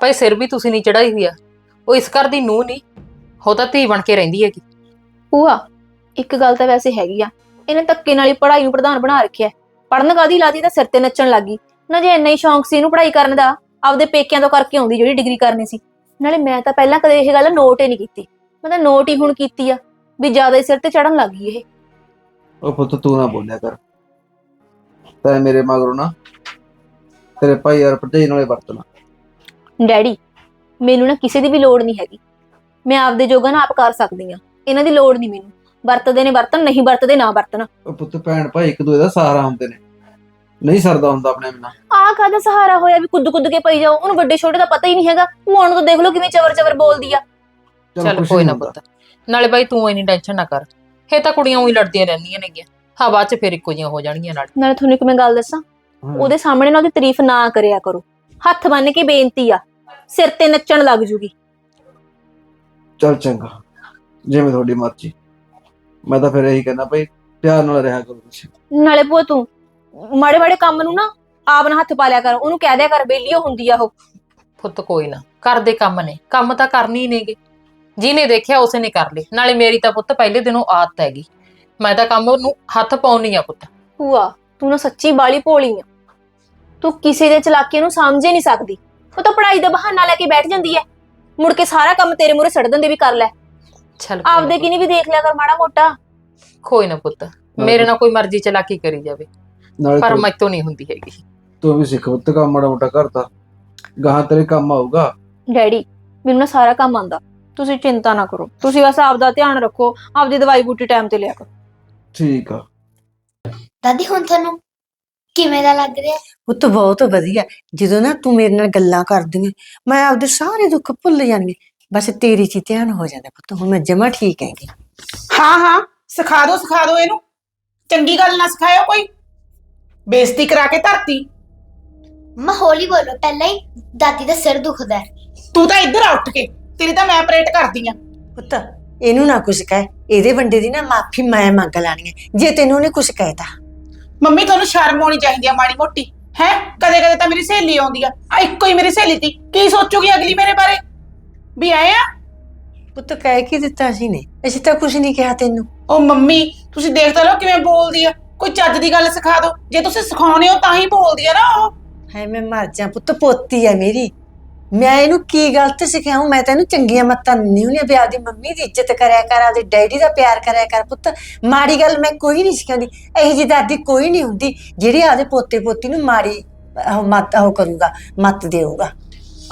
ਭਾਈ ਸਿਰ ਵੀ ਤੁਸੀਂ ਨਹੀਂ ਚੜਾਈ ਹੋਈ ਆ। ਉਹ ਇਸ ਘਰ ਦੀ ਨੂੰਹ ਨਹੀਂ। ਉਹ ਤਾਂ ਧੀ ਬਣ ਕੇ ਰਹਿੰਦੀ ਹੈਗੀ। ਭੂਆ ਇੱਕ ਗੱਲ ਤਾਂ ਵੈਸੇ ਹੈਗੀ ਆ। ਇਹਨੇ ਧੱਕੇ ਨਾਲ ਹੀ ਪੜ੍ਹਾਈ ਨੂੰ ਪ੍ਰਧਾਨ ਬਣਾ ਰੱਖਿਆ। ਪੜਨ ਕਾਦੀ ਲਾਦੀ ਤਾਂ ਸਿਰ ਤੇ ਨੱਚਣ ਲੱਗੀ ਨਾ ਜੇ ਇੰਨਾ ਹੀ ਸ਼ੌਂਕ ਸੀ ਇਹਨੂੰ ਪੜ੍ਹਾਈ ਕਰਨ ਦਾ ਆਪਦੇ ਪੇਕਿਆਂ ਤੋਂ ਕਰਕੇ ਆਉਂਦੀ ਜਿਹੜੀ ਡਿਗਰੀ ਕਰਨੀ ਸੀ। ਨਾਲੇ ਮੈਂ ਤਾਂ ਪਹਿਲਾਂ ਕਦੇ ਇਹ ਗੱਲ ਨੋਟ ਹੀ ਨਹੀਂ ਕੀਤੀ। ਮੈਂ ਤਾਂ ਨੋਟ ਹੀ ਹੁਣ ਕੀਤੀ ਆ ਵੀ ਜ਼ਿਆਦਾ ਹੀ ਸਿਰ ਤੇ ਚੜਨ ਲੱਗੀ ਇਹ। ਉਹ ਪੁੱਤ ਤੂੰ ਨਾ ਬੋਲਿਆ ਕਰ। ਤੈਂ ਮੇਰੇ ਮਗਰੋਂ ਨਾ ਤੇਰੇ ਭਾਈ ਯਾਰ ਭਰਜਾਈ ਨਾਲੇ ਵਰਤਣਾ ਡੈਡੀ ਮੈਨੂੰ ਨਾ ਕਿਸੇ ਦੀ ਵੀ ਲੋੜ ਨਹੀਂ ਹੈਗੀ। ਮੈਂ ਆਪਦੇ ਜੋਗਾ ਨਾ ਆਪ ਕਰ ਸਕਦੀ ਆ। ਇਹਨਾਂ ਦੀ ਲੋੜ ਨਹੀਂ ਮੈਨੂੰ। ਵਰਤਦੇ ਨੇ ਵਰਤਨ ਨਹੀਂ ਵਰਤਦੇ ਨਾ ਵਰਤਣ। ਉਹ ਪੁੱਤ ਭੈਣ ਭਾਈ ਇੱਕ ਦੂਜੇ ਦਾ ਸਹਾਰਾ ਹੁੰਦੇ ਨੇ। ਨਹੀਂ ਸਰਦਾ ਹੁੰਦਾ ਆਪਣੇ ਬਿਨਾਂ। ਆਹ ਕਾਹਦਾ ਸਹਾਰਾ ਹੋਇਆ ਵੀ ਕੁੱਦ ਕੁੱਦ ਕੇ ਪਈ ਜਾਓ? ਉਹਨੂੰ ਵੱਡੇ ਛੋਟੇ ਦਾ ਪਤਾ ਹੀ ਨਹੀਂ ਹੈਗਾ। ਨੂੰ ਤਾਂ ਦੇਖ ਲਓ ਕਿਵੇਂ ਚਵਰ ਚਵਰ ਬੋਲਦੀ ਆ। ਚੱਲ ਕੁਛ ਕੋਈ ਨੀ ਨਾ ਹੁੰਦਾ। ਪੁੱਤ। ਨਾਲੇ ਬਾਈ ਤੂੰ ਇੰਨੀ ਟੈਨਸ਼ਨ ਨਾ ਕਰ। ਇਹ ਤਾਂ ਕੁੜੀਆਂ ਉਹੀ ਲੜਦੀਆਂ ਰਹਿੰਦੀਆਂ ਨੇਗੀਆਂ। ਹਾਂ ਬਾਅਦ ਚ ਫਿਰ ਇੱਕੋ ਜਿਹੀਆਂ ਹੋ ਜਾਣਗੀਆਂ ਨਾਲ। ਨਾਲੇ ਤੁਹਾਨੂੰ ਇੱਕ ਮੈਂ ਗੱਲ ਦੱਸਾਂ? ਹਾਂ। ਉਹਦੇ ਸਾਹਮਣੇ ਨਾ ਉਹਦੀ ਤਾਰੀਫ ਨਾ ਕਰਿਆ ਕਰੋ। ਹੱਥ ਬੰਨ ਕੇ ਬੇਨਤੀ ਆ। ਸਿਰ ਤੇ ਨੱਚਣ ਲੱਗ ਜੂਗੀ। ਚੱਲ ਚੰਗਾ। ਜਿਵੇਂ ਤੁਹਾਡੀ ਮਰਜ਼ੀ। ਮੈਂ ਤਾਂ ਫਿਰ ਇਹੀ ਕਹਿੰਦਾ ਭਾਈ ਪਿਆਰ ਨਾਲ ਰਿਹਾ ਕਰੋ ਤੁਸੀਂ। ਨਾਲੇ ਭੂਆ ਤੂੰ ਮਾੜੇ ਮਾੜੇ ਕੰਮ ਨੂੰ ਨਾ ਆਪ ਨਾ ਹੱਥ ਪਾ ਲਿਆ ਕਰ ਉਹਨੂੰ ਕਹਿ ਦਿਆ ਕਰ ਬੇਲੀਓ ਹੁੰਦੀ ਆ ਉਹ। ਪੁੱਤ ਕੋਈ ਨਾ ਕਰਦੇ ਕੰਮ ਨੇ ਕੰਮ ਤਾਂ ਕਰਨੀ ਹੀ ਨੇਗੇ। ਜਿਹਨੇ ਦੇਖਿਆ ਉਸੇ ਨੇ ਕਰ ਲਏ ਨਾਲੇ ਮੇਰੀ ਤਾਂ ਪੁੱਤ ਪਹਿਲੇ ਦਿਨੋਂ ਆਦਤ ਹੈਗੀ। ਮੈਂ ਤਾਂ ਕੰਮ ਨੂੰ ਹੱਥ ਪਾਉਣੀ ਆ ਪੁੱਤ। ਭੂਆ ਤੂੰ ਨਾ ਸੱਚੀ ਬਾਲੀ ਭੋਲੀ ਆ। ਤੂੰ ਕਿਸੇ ਦੇ ਚਲਾਕੀ ਨੂੰ ਸਮਝ ਹੀ ਨਹੀਂ ਸਕਦੀ। ਉਹ ਤਾਂ ਪੜ੍ਹਾਈ ਦਾ ਬਹਾਨਾ ਲੈ ਕੇ ਬੈਠ ਜਾਂਦੀ ਐ। ਮੁੜ ਕੇ ਸਾਰਾ ਕੰਮ ਤੇਰੇ ਮੂਹਰੇ ਸੜ ਦਿੰਦੇ ਵੀ ਕਰ ਲੈ। ਚੱਲ ਕੋਈ ਆਪਦੇ ਕੀ ਨਹੀਂ ਵੀ ਦੇਖ ਲਿਆ ਕਰ ਮਾੜਾ ਮੋਟਾ। ਕੋਈ ਨਾ ਪੁੱਤ ਮੇਰੇ ਨਾਲ ਕੋਈ ਮਰਜ਼ੀ ਚਲਾਕੀ ਕਰੀ ਜਾਵੇ ਨਾਲੇ ਪਰ ਤੂੰ- ਮੈਥੋਂ ਨਹੀਂ ਹੁੰਦੀ ਹੈਗੀ। ਤੂੰ ਵੀ ਸਿੱਖ ਪੁੱਤ ਕੰਮ ਮਾੜਾ ਮੋਟਾ ਕਰਦਾ। ਗਾਹਾਂ ਤੇਰੇ ਕੰਮ ਆਊਗਾ। ਡੈਡੀ ਮੈਨੂੰ ਨਾ ਸਾਰਾ ਕੰਮ ਆਂਦਾ ਤੁਸੀਂ ਚਿੰਤਾ ਨਾ ਕਰੋ। ਤੁਸੀਂ ਬਸ ਆਪਦਾ ਧਿਆਨ ਰੱਖੋ ਆਪਦੀ ਦਵਾਈ ਬੂਟੀ ਟਾਈਮ ਤੇ ਲਿਆ ਕਰੋ। ਠੀਕ ਆ। ਦਾਦੀ ਹੁਣ ਤੁਹਾਨੂੰ ਕਿਵੇਂ ਦਾ ਲੱਗ ਰਿਹਾ? ਪੁੱਤ ਬਹੁਤ ਵਧੀਆ। ਜਦੋਂ ਨਾ ਤੂੰ ਮੇਰੇ ਨਾਲ ਗੱਲਾਂ ਕਰਦੀ ਮੈਂ ਆਪਦੇ ਸਾਰੇ ਦੁੱਖ ਭੁੱਲ ਜਾਂਦੀ। ਬਸ ਤੇਰੀ ਚ ਹੀ ਧਿਆਨ ਹੋ ਜਾਂਦਾ ਪੁੱਤ ਹੁਣ ਮੈਂ ਜਮਾ ਠੀਕ ਹੈਗੀ। ਹਾਂ ਹਾਂ ਸਿਖਾ ਦਿਓ ਸਿਖਾ ਦਿਓ ਇਹਨੂੰ। ਚੰਗੀ ਗੱਲ ਨਾ ਸਿਖਾਇਓ ਕੋਈ। ਬੇਇੱਜ਼ਤੀ ਕਰਾ ਕੇ ਧਰਤੀ। ਮੈਂ ਹੌਲੀ ਬੋਲੋ ਪਹਿਲਾਂ ਹੀ ਦਾਦੀ ਦਾ ਸਿਰ ਦੁਖਦਾ ਹੈ। ਤੂੰ ਤਾਂ ਇੱਧਰ ਆ ਉੱਠ ਕੇ ਤੇਰੀ ਤਾਂ ਮੈਂ ਆਪਰੇਟ ਕਰਦੀ ਆ। ਪੁੱਤ ਇਹਨੂੰ ਨਾ ਕੁਛ ਕਹਿ ਇਹਦੇ ਬੰਦੇ ਦੀ ਨਾ ਮਾਫੀ ਮੈਂ ਮੰਗ ਲਾਣੀ ਹੈ ਜੇ ਤੈਨੂੰ ਉਹਨੇ ਕੁਛ ਕਹਿਤਾ ਮੰਮੀ ਤੁਹਾਨੂੰ ਸ਼ਰਮ ਆਉਣੀ ਚਾਹੀਦੀ ਆ ਮਾੜੀ ਮੋਟੀ ਹੈ? ਕਦੇ ਕਦੇ ਤਾਂ ਮੇਰੀ ਸਹੇਲੀ ਆਉਂਦੀ ਆ। ਆ ਇੱਕੋ ਹੀ ਮੇਰੀ ਸਹੇਲੀ ਤੀ ਕੀ ਸੋਚੂਗੀ ਅਗਲੀ ਮੇਰੇ ਬਾਰੇ? ਵੀ ਆਏ ਆ ਪੁੱਤ ਕਹਿ ਕੀ ਦਿੱਤਾ ਸੀ ਨੇ? ਅਸੀਂ ਤਾਂ ਕੁਛ ਨਹੀਂ ਕਿਹਾ ਤੈਨੂੰ। ਉਹ ਮੰਮੀ ਤੁਸੀਂ ਦੇਖ ਤਾਂ ਲਓ ਕਿਵੇਂ ਬੋਲਦੀ ਆ। ਕੋਈ ਚੱਜ ਦੀ ਗੱਲ ਸਿਖਾ ਦਿਓ। ਜੇ ਤੁਸੀਂ ਸਿਖਾਉਣੇ ਹੋ ਤਾਂ ਹੀ ਬੋਲਦੀ ਆ ਨਾ ਉਹ। ਹੈ ਮੈਂ ਮਰ ਜਾ ਪੁੱਤ ਪੋਤੀ ਹੈ ਮੇਰੀ। ਮੈਂ ਇਹਨੂੰ ਕੀ ਗਲਤ ਸਿਖਾਉਂ? ਮੈਂ ਤੈਨੂੰ ਚੰਗੀਆਂ ਮੱਤਾਂ ਨਹੀਂ ਹੁੰਦੀਆਂ ਵੀ ਆਪਦੀ ਮੰਮੀ ਦੀ ਇੱਜ਼ਤ ਕਰਿਆ ਕਰ ਆਪਦੇ ਡੈਡੀ ਦਾ ਪਿਆਰ ਕਰਿਆ ਕਰ ਪੁੱਤ। ਮਾੜੀ ਗੱਲ ਮੈਂ ਕੋਈ ਨਹੀਂ ਸਿਖਾਉਂਦੀ। ਇਹੋ ਜਿਹੀ ਦਾਦੀ ਕੋਈ ਨਹੀਂ ਹੁੰਦੀ। ਜਿਹੜੀ ਆਪਦੇ ਪੋਤੇ ਪੋਤੀ ਨੂੰ ਮਾੜੀ ਉਹ ਮੱਤ ਉਹ ਕਰੂਗਾ ਮੱਤ ਦੇਊਗਾ।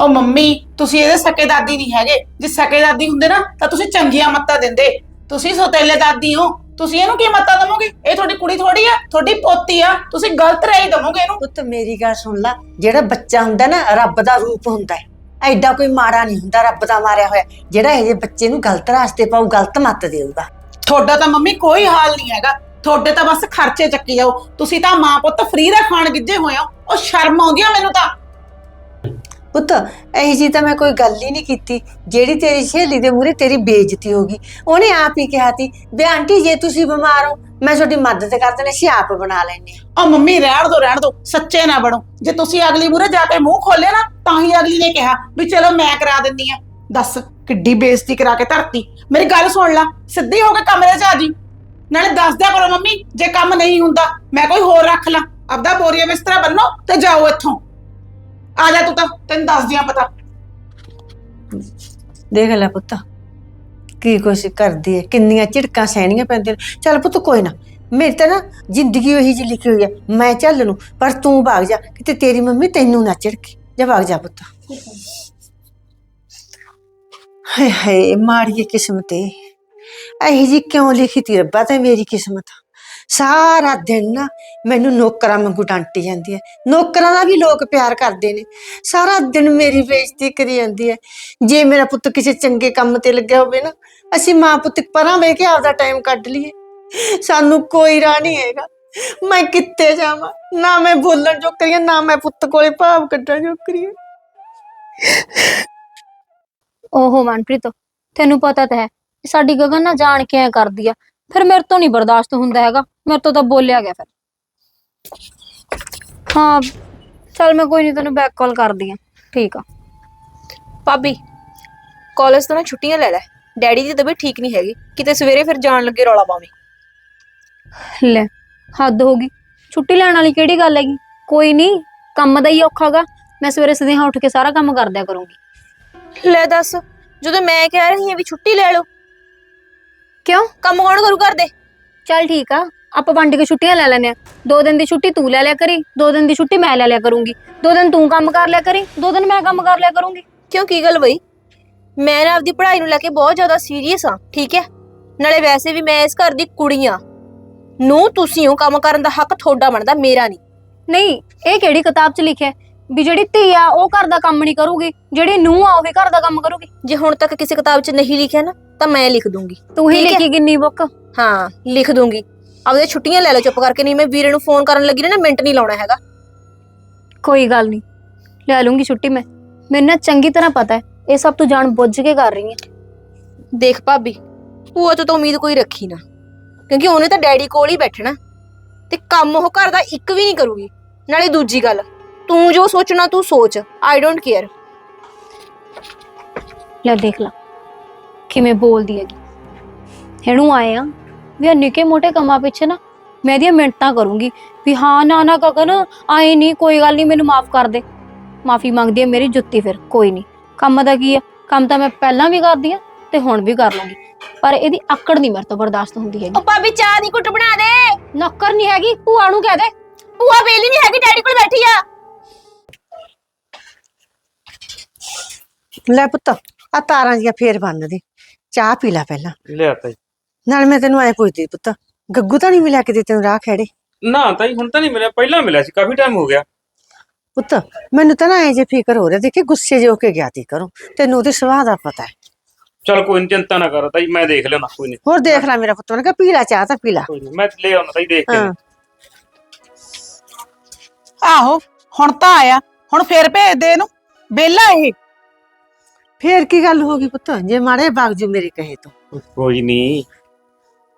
ਉਹ ਮੰਮੀ ਤੁਸੀਂ ਇਹਦੇ ਸਕੇ ਦਾਦੀ ਨਹੀਂ ਹੈਗੇ। ਜੇ ਸਕੇ ਦਾਦੀ ਹੁੰਦੇ ਨਾ ਤਾਂ ਤੁਸੀਂ ਚੰਗੀਆਂ ਮੱਤਾਂ ਦਿੰਦੇ। ਤੁਸੀਂ ਸੋਤੇਲੇ ਦਾਦੀ ਹੋ। ਤੁਸੀਂ ਇਹਨੂੰ ਕੀ ਮੱਤਾਂ ਦਵੋਗੇ? ਇਹ ਤੁਹਾਡੀ ਕੁੜੀ ਥੋੜੀ ਆ ਤੁਹਾਡੀ ਪੋਤੀ ਆ। ਤੁਸੀਂ ਗਲਤ ਰਾਈ ਦਵੋਗੇ ਇਹਨੂੰ। ਪੁੱਤ ਮੇਰੀ ਗੱਲ ਸੁਣ ਲੈ। ਜਿਹੜਾ ਬੱਚਾ ਹੁੰਦਾ ਨਾ ਰੱਬ ਦਾ ਰੂਪ ਹੁੰਦਾ ਹੈ। ਐਡਾ ਕੋਈ ਮਾੜਾ ਨਹੀਂ ਹੁੰਦਾ ਰੱਬ ਦਾ ਮਾਰਿਆ ਹੋਇਆ। ਜਿਹੜਾ ਇਹ ਜਿਹੇ ਬੱਚੇ ਨੂੰ ਗਲਤ ਰਾਸਤੇ ਪਾਉ ਗਲਤ ਮੱਤ ਦੇਊਗਾ। ਤੁਹਾਡਾ ਤਾਂ ਮੰਮੀ ਕੋਈ ਹਾਲ ਨਹੀਂ ਹੈਗਾ। ਤੁਹਾਡੇ ਤਾਂ ਬਸ ਖਰਚੇ ਚੱਕੀ ਜਾਓ। ਤੁਸੀਂ ਤਾਂ ਮਾਂ ਪੁੱਤ ਫ੍ਰੀ ਦਾ ਖਾਣ ਗਿੱਜੇ ਹੋਏ ਹੋ। ਉਹ ਸ਼ਰਮ ਆਉਂਦੀ ਆ ਮੈਨੂੰ ਤਾਂ। ਪੁੱਤ, ਇਹੀ ਜੀ ਤਾਂ ਮੈਂ ਕੋਈ ਗੱਲ ਹੀ ਨਹੀਂ ਕੀਤੀ, ਜਿਹੜੀ ਤੇਰੀ ਸਹੇਲੀ ਦੇ ਮੂਹਰੇ ਤੇਰੀ ਬੇਇੱਜ਼ਤੀ ਗਈ। ਉਹਨੇ ਆਪ ਹੀ ਕਿਹਾ ਤੀ ਵੀ, ਆਂਟੀ, ਜੇ ਤੁਸੀਂ ਬਿਮਾਰ ਹੋ, ਮੈਂ ਤੁਹਾਡੀ ਮਦਦ ਕਰ ਦੇਣੀ ਅਸੀਂ ਆਪ ਬਣਾ ਲੈਣੇ ਉਹ ਮੰਮੀ, ਰਹਿਣ ਦੋ ਰਹਿਣ ਦੋ, ਸੱਚੇ ਨਾ ਬਣੋ। ਜੇ ਤੁਸੀਂ ਅਗਲੀ ਮੂਹਰੇ ਜਾ ਕੇ ਮੂੰਹ ਖੋਲਿਆ ਨਾ, ਤਾਂ ਹੀ ਅਗਲੀ ਨੇ ਕਿਹਾ ਵੀ, ਚਲੋ, ਮੈਂ ਕਰਾ ਦਿੰਦੀ ਆ ਦੱਸ, ਕਿੱਡੀ ਬੇਇੱਜ਼ਤੀ ਕਰਾ ਕੇ ਧਰਤੀ। ਮੇਰੀ ਗੱਲ ਸੁਣ ਲੈ, ਸਿੱਧੀ ਹੋ ਕੇ ਕਮਰੇ 'ਚ ਆ ਜੀ। ਨਾਲੇ ਦੱਸ ਦਿਆ ਕਰੋ ਮੰਮੀ, ਜੇ ਕੰਮ ਨਹੀਂ ਹੁੰਦਾ, ਮੈਂ ਕੋਈ ਹੋਰ ਰੱਖ ਲਾਂ। ਆਪਦਾ ਬੋਰੀਆ ਬਿਸਤਰਾ ਬੰਨੋ ਤੇ ਜਾਓ ਇੱਥੋਂ। ਆ ਜਾ ਤੂੰ ਤਾਂ, ਤੈਨੂੰ ਦੱਸ ਦਿਆਂ ਪਤਾ। ਦੇਖ ਲੈ ਪੁੱਤ, ਕੀ ਕੁਛ ਕਰਦੀ ਹੈ ਕਿੰਨੀਆਂ ਝਿੜਕਾਂ ਸਹਿਣੀਆਂ ਪੈਂਦੀਆਂ ਨੇ। ਚੱਲ ਪੁੱਤ ਕੋਈ ਨਾ, ਮੇਰੀ ਤਾਂ ਨਾ ਜ਼ਿੰਦਗੀ ਉਹੀ ਜਿਹੀ ਲਿਖੀ ਹੋਈ ਹੈ ਮੈਂ ਚੱਲ ਨੂੰ ਪਰ ਤੂੰ ਭਾਗ ਜਾ, ਕਿਤੇ ਤੇਰੀ ਮੰਮੀ ਤੈਨੂੰ ਨਾ ਝਿੜਕੇ। ਜਾ ਭਾਗ ਜਾ ਪੁੱਤ। ਹਾਏ ਹਾਏ ਮਾੜੀ ਕਿਸਮਤ ਏ। ਇਹੀ ਜੀ ਕਿਉਂ ਲਿਖੀ ਤੀ ਰੱਬਾ, ਤੇ ਮੇਰੀ ਕਿਸਮਤ। ਸਾਰਾ ਦਿਨ ਨਾ ਮੈਨੂੰ ਨੌਕਰਾਂ ਵਾਂਗੂ ਡਾਂਟੀ ਜਾਂਦੀ ਹੈ ਨੌਕਰਾਂ ਦਾ ਵੀ ਲੋਕ ਪਿਆਰ ਕਰਦੇ ਨੇ। ਸਾਰਾ ਦਿਨ ਮੇਰੀ ਬੇਇੱਜ਼ਤੀ ਕਰੀ ਜਾਂਦੀ ਹੈ ਜੇ ਮੇਰਾ ਪੁੱਤ ਕਿਸੇ ਚੰਗੇ ਕੰਮ ਤੇ ਲੱਗਿਆ ਹੋਵੇ ਨਾ ਅਸੀਂ ਮਾਂ ਪੁੱਤ ਪਰਾਂ ਬਹਿ ਕੇ ਆਪਦਾ ਟਾਈਮ ਕੱਢ ਲਈਏ। ਸਾਨੂੰ ਕੋਈ ਰਾਹ ਨਹੀਂ ਹੈਗਾ। ਮੈਂ ਕਿੱਥੇ ਜਾਵਾਂ? ਨਾ ਮੈਂ ਬੋਲਣ ਜੋਕਰੀ ਹਾਂ, ਨਾ ਮੈਂ ਪੁੱਤ ਕੋਲੇ ਭਾਵ ਕੱਢਣ ਜੋਕਰੀ ਹਾਂ। ਓਹੋ ਮਨਪ੍ਰੀਤ ਤੈਨੂੰ ਪਤਾ ਤਾਂ ਹੈ ਕਿ ਸਾਡੀ ਗਗਨ ਨਾ ਜਾਣ ਕੇ ਐ ਕਰਦੀ ਆ ਫਿਰ ਮੇਰੇ ਤੋਂ ਨਹੀਂ ਬਰਦਾਸ਼ਤ ਹੁੰਦਾ ਹੈਗਾ। ਮੇਰੇ ਤੋਂ ਤਾਂ ਬੋਲਿਆ ਗਿਆ ਫਿਰ। ਹਾਂ ਚਲ ਮੈਂ ਕੋਈ ਨਹੀਂ ਤੈਨੂੰ ਬੈਕ ਕਾਲ ਕਰਦੀ ਆ ਠੀਕ ਆ। ਭਾਬੀ ਕਾਲਜ ਤੋਂ ਨਾ ਛੁੱਟੀਆਂ ਲੈ ਲੈ। ਡੈਡੀ ਦੀ ਤਬੀਅਤ ਠੀਕ ਨਹੀਂ ਹੈਗੀ। ਕਿਤੇ ਸਵੇਰੇ ਫਿਰ ਜਾਣ ਲੱਗੇ ਰੌਲਾ ਪਾਵੇਂ। ਲੈ ਹੱਦ ਹੋ ਗਈ। ਛੁੱਟੀ ਲੈਣ ਵਾਲੀ ਕਿਹੜੀ ਗੱਲ ਹੈਗੀ? ਕੋਈ ਨਹੀਂ ਕੰਮ ਦਾ ਹੀ ਔਖਾਗਾ ਮੈਂ ਸਵੇਰੇ ਸਦੇਹਾਂ ਉੱਠ ਕੇ ਸਾਰਾ ਕੰਮ ਕਰ ਦਿਆ ਕਰੂੰਗੀ। ਲੈ ਦੱਸ ਜਦੋਂ ਮੈਂ ਕਹਿ ਰਹੀ ਹਾਂ ਵੀ ਛੁੱਟੀ ਲੈ ਲਓ। ਕਿਉਂ? ਕੰਮ ਕੌਣ ਕਰੂ ਘਰ ਦੇ? ਚੱਲ ਠੀਕ ਆ। ਆਪਾਂ ਵੰਡ ਕੇ ਛੁੱਟੀਆਂ ਲੈ ਲੈਨੇ ਆ। ਦੋ ਦਿਨ ਦੀ ਛੁੱਟੀ ਤੂੰ ਲੈ ਲਿਆ ਕਰੀ ਦੋ ਦਿਨ ਦੀ ਛੁੱਟੀ ਮੈਂ ਲੈ ਲਿਆ ਕਰੂੰਗੀ। ਦੋ ਦਿਨ ਤੂੰ ਕੰਮ ਕਰ ਲਿਆ ਕਰੀ ਦੋ ਦਿਨ ਮੈਂ ਕੰਮ ਕਰ ਲਿਆ ਕਰੂੰਗੀ। ਕਿਉਂ ਕੀ ਗੱਲ ਬਈ? ਮੈਂ ਨਾ ਆਪਦੀ ਪੜ੍ਹਾਈ ਨੂੰ ਲੈ ਕੇ ਬਹੁਤ ਜ਼ਿਆਦਾ ਸੀਰੀਅਸ ਹਾਂ ਠੀਕ ਹੈ? ਨਾਲੇ ਵੈਸੇ ਵੀ ਮੈਂ ਇਸ ਘਰ ਦੀ ਕੁੜੀ ਆ ਨੂੰ ਤੁਸੀਂ ਹੋ ਕੰਮ ਕਰਨ ਦਾ ਹੱਕ ਤੁਹਾਡਾ ਬਣਦਾ ਮੇਰਾ ਨਹੀਂ। ਨਹੀਂ ਇਹ ਕਿਹੜੀ ਕਿਤਾਬ 'ਚ ਲਿਖਿਆ ਹੈ ਵੀ ਜਿਹੜੀ ਧੀ ਆ ਉਹ ਘਰ ਦਾ ਕੰਮ ਨਹੀਂ ਕਰੂਗੀ ਜਿਹੜੀ ਨੂੰਹ ਆ ਉਹ ਵੀ ਘਰ ਦਾ ਕੰਮ ਕਰੂਗੀ? ਜੇ ਹੁਣ ਤੱਕ ਕਿਸੇ ਕਿਤਾਬ 'ਚ ਨਹੀਂ ਲਿਖਿਆ ਨਾ ਤਾਂ ਮੈਂ ਲਿਖ ਦੂੰਗੀ। ਤੂੰ ਹੀ ਠੀਕ ਹੈ। ਲਿਖੀ ਕਿੰਨੀ ਬੁੱਕ ਹਾਂ ਲਿਖ ਦੂੰਗੀ। ਆਪਦੇ ਛੁੱਟੀਆਂ ਲੈ ਲਓ ਚੁੱਪ ਕਰਕੇ ਨਹੀਂ ਮੈਂ ਵੀਰੇ ਨੂੰ ਫੋਨ ਕਰਨ ਲੱਗੀ ਨਾ ਮਿੰਟ ਨਹੀਂ ਲਾਉਣਾ ਹੈਗਾ। ਕੋਈ ਗੱਲ ਨਹੀਂ ਲੈ ਲੂੰਗੀ ਛੁੱਟੀ ਮੈਂ। ਮੈਨੂੰ ਨਾ ਚੰਗੀ ਤਰ੍ਹਾਂ ਪਤਾ ਹੈ ਇਹ ਸਭ ਤੂੰ ਜਾਣ ਬੁੱਝ ਕੇ ਕਰ ਰਹੀ ਹੈ। ਦੇਖ ਭਾਬੀ ਭੂਆ ਤੋਂ ਤਾਂ ਉਮੀਦ ਕੋਈ ਰੱਖੀ ਨਾ। ਕਿਉਂਕਿ ਉਹਨੇ ਤਾਂ ਡੈਡੀ ਕੋਲ ਹੀ ਬੈਠਣਾ। ਤੇ ਕੰਮ ਉਹ ਘਰ ਦਾ ਇੱਕ ਵੀ ਨਹੀਂ ਕਰੂਗੀ। ਨਾਲੇ ਦੂਜੀ ਗੱਲ ਤੂੰ ਜੋ ਸੋਚਣਾ ਤੂੰ ਸੋਚ ਆਈ ਡੋਂਟ ਕੇਅਰ ਲੈ ਦੇਖ ਲਾ ਕਿਵੇਂ ਬੋਲਦੀ ਹੈਗੀ। ਇਹਨੂੰ ਆਏ ਆ ਵੀ ਆਹ ਨਿੱਕੇ ਮੋਟੇ ਕੰਮਾਂ ਪਿੱਛੇ ਨਾ ਮੈਂ ਇਹਦੀਆਂ ਮਿੰਟਾਂ ਕਰੂੰਗੀ ਵੀ ਹਾਂ ਨਾ ਨਾ ਗਗਨ ਆਏ ਨਹੀਂ ਕੋਈ ਗੱਲ ਨਹੀਂ ਮੈਨੂੰ ਮਾਫ ਕਰ ਦੇ। ਮਾਫੀ ਮੰਗਦੀ ਹੈ ਮੇਰੀ ਜੁੱਤੀ ਫਿਰ ਕੋਈ ਨਹੀਂ। ਕੰਮ ਦਾ ਕੀ ਆ? ਕੰਮ ਤਾਂ ਮੈਂ ਪਹਿਲਾਂ ਵੀ ਕਰਦੀ ਆ ਤੇ ਹੁਣ ਵੀ ਕਰ ਲੂੰਗੀ। ਪਰ ਇਹਦੀ ਆਕੜ ਨਹੀਂ ਮੇਰੇ ਤੋਂ ਬਰਦਾਸ਼ਤ ਹੁੰਦੀ ਹੈਗੀ। ਉਹ ਭਾਬੀ ਚਾਹ ਦੀ ਘੁੱਟ ਬਣਾ ਦੇ। ਨੌਕਰ ਨਹੀਂ ਹੈਗੀ ਭੂਆ ਨੂੰ ਕਹਿ ਦੇ। ਭੂਆ ਵੇਲੀ ਨਹੀਂ ਹੈਗੀ ਡੈਡੀ ਕੋਲ ਬੈਠੀ ਆ। ਲੈ ਪੁੱਤ ਆ ਤਾਰਾਂ ਜੀਆਂ ਫੇਰ ਬੰਨ ਦੇ। ਚਾਹ ਪੀ ਲੈ ਪਹਿਲਾਂ। ਲਿਆ ਤਾਈ ਨਾਲ ਮੈਂ ਤੈਨੂੰ ਐ ਪੁੱਛਦੀ ਪੁੱਤ ਗੱਗੂ ਤਾਂ ਨਹੀਂ ਮਿਲਿਆ ਕਿਤੇ ਤੈਨੂੰ ਰਾਹ ਖੜੇ ਨਾ ਤਾਈ ਹੁਣ ਤਾਂ ਨਹੀਂ ਮਿਲਿਆ ਪਹਿਲਾਂ ਮਿਲਿਆ ਸੀ ਕਾਫੀ ਟਾਈਮ ਹੋ ਗਿਆ। ਪੁੱਤ ਮੈਨੂੰ ਤਾਂ ਨਾ ਐ ਜੇ ਫਿਕਰ ਹੋ ਰਿਹਾ ਦੇਖੀ ਗੁੱਸੇ ਜਿਹੇ ਹੋ ਕੇ ਗਿਆ ਤੀ ਕਰੋ ਤੈਨੂੰ ਉਹਦੇ ਸੁਭਾਅ ਦਾ ਪਤਾ ਹੈ। ਚਲ ਕੋਈ ਨੀ ਚਿੰਤਾ ਨਾ ਕਰ ਤਾਈ ਮੈਂ ਦੇਖ ਲਿਆ ਕੋਈ ਨਹੀਂ ਹੋਰ ਦੇਖ ਲੈ ਮੇਰਾ ਪੁੱਤ ਮੈਂ ਕਿਹਾ ਪੀ ਲੈ ਚਾਹ ਤਾਂ ਪੀ ਲੈ। ਕੋਈ ਨਹੀਂ ਮੈਂ ਲੈ ਆਉਣਾ ਤਾਈ ਦੇਖ ਕੇ। ਹਾਂ। ਆਹੋ ਹੁਣ ਤਾਂ ਆਇਆ ਹੁਣ ਫੇਰ ਭੇਜ ਦੇ ਇਹਨੂੰ ਬੇਲਾ ਇਹ। ਫੇਰ ਕੀ ਗੱਲ ਹੋ ਗਈ ਪੁੱਤ ਜੇ ਮਾੜੇ ਬਾਗਜੂ ਮੇਰੇ ਕਹੇ ਤੋਂ। ਕੋਈ ਨਹੀਂ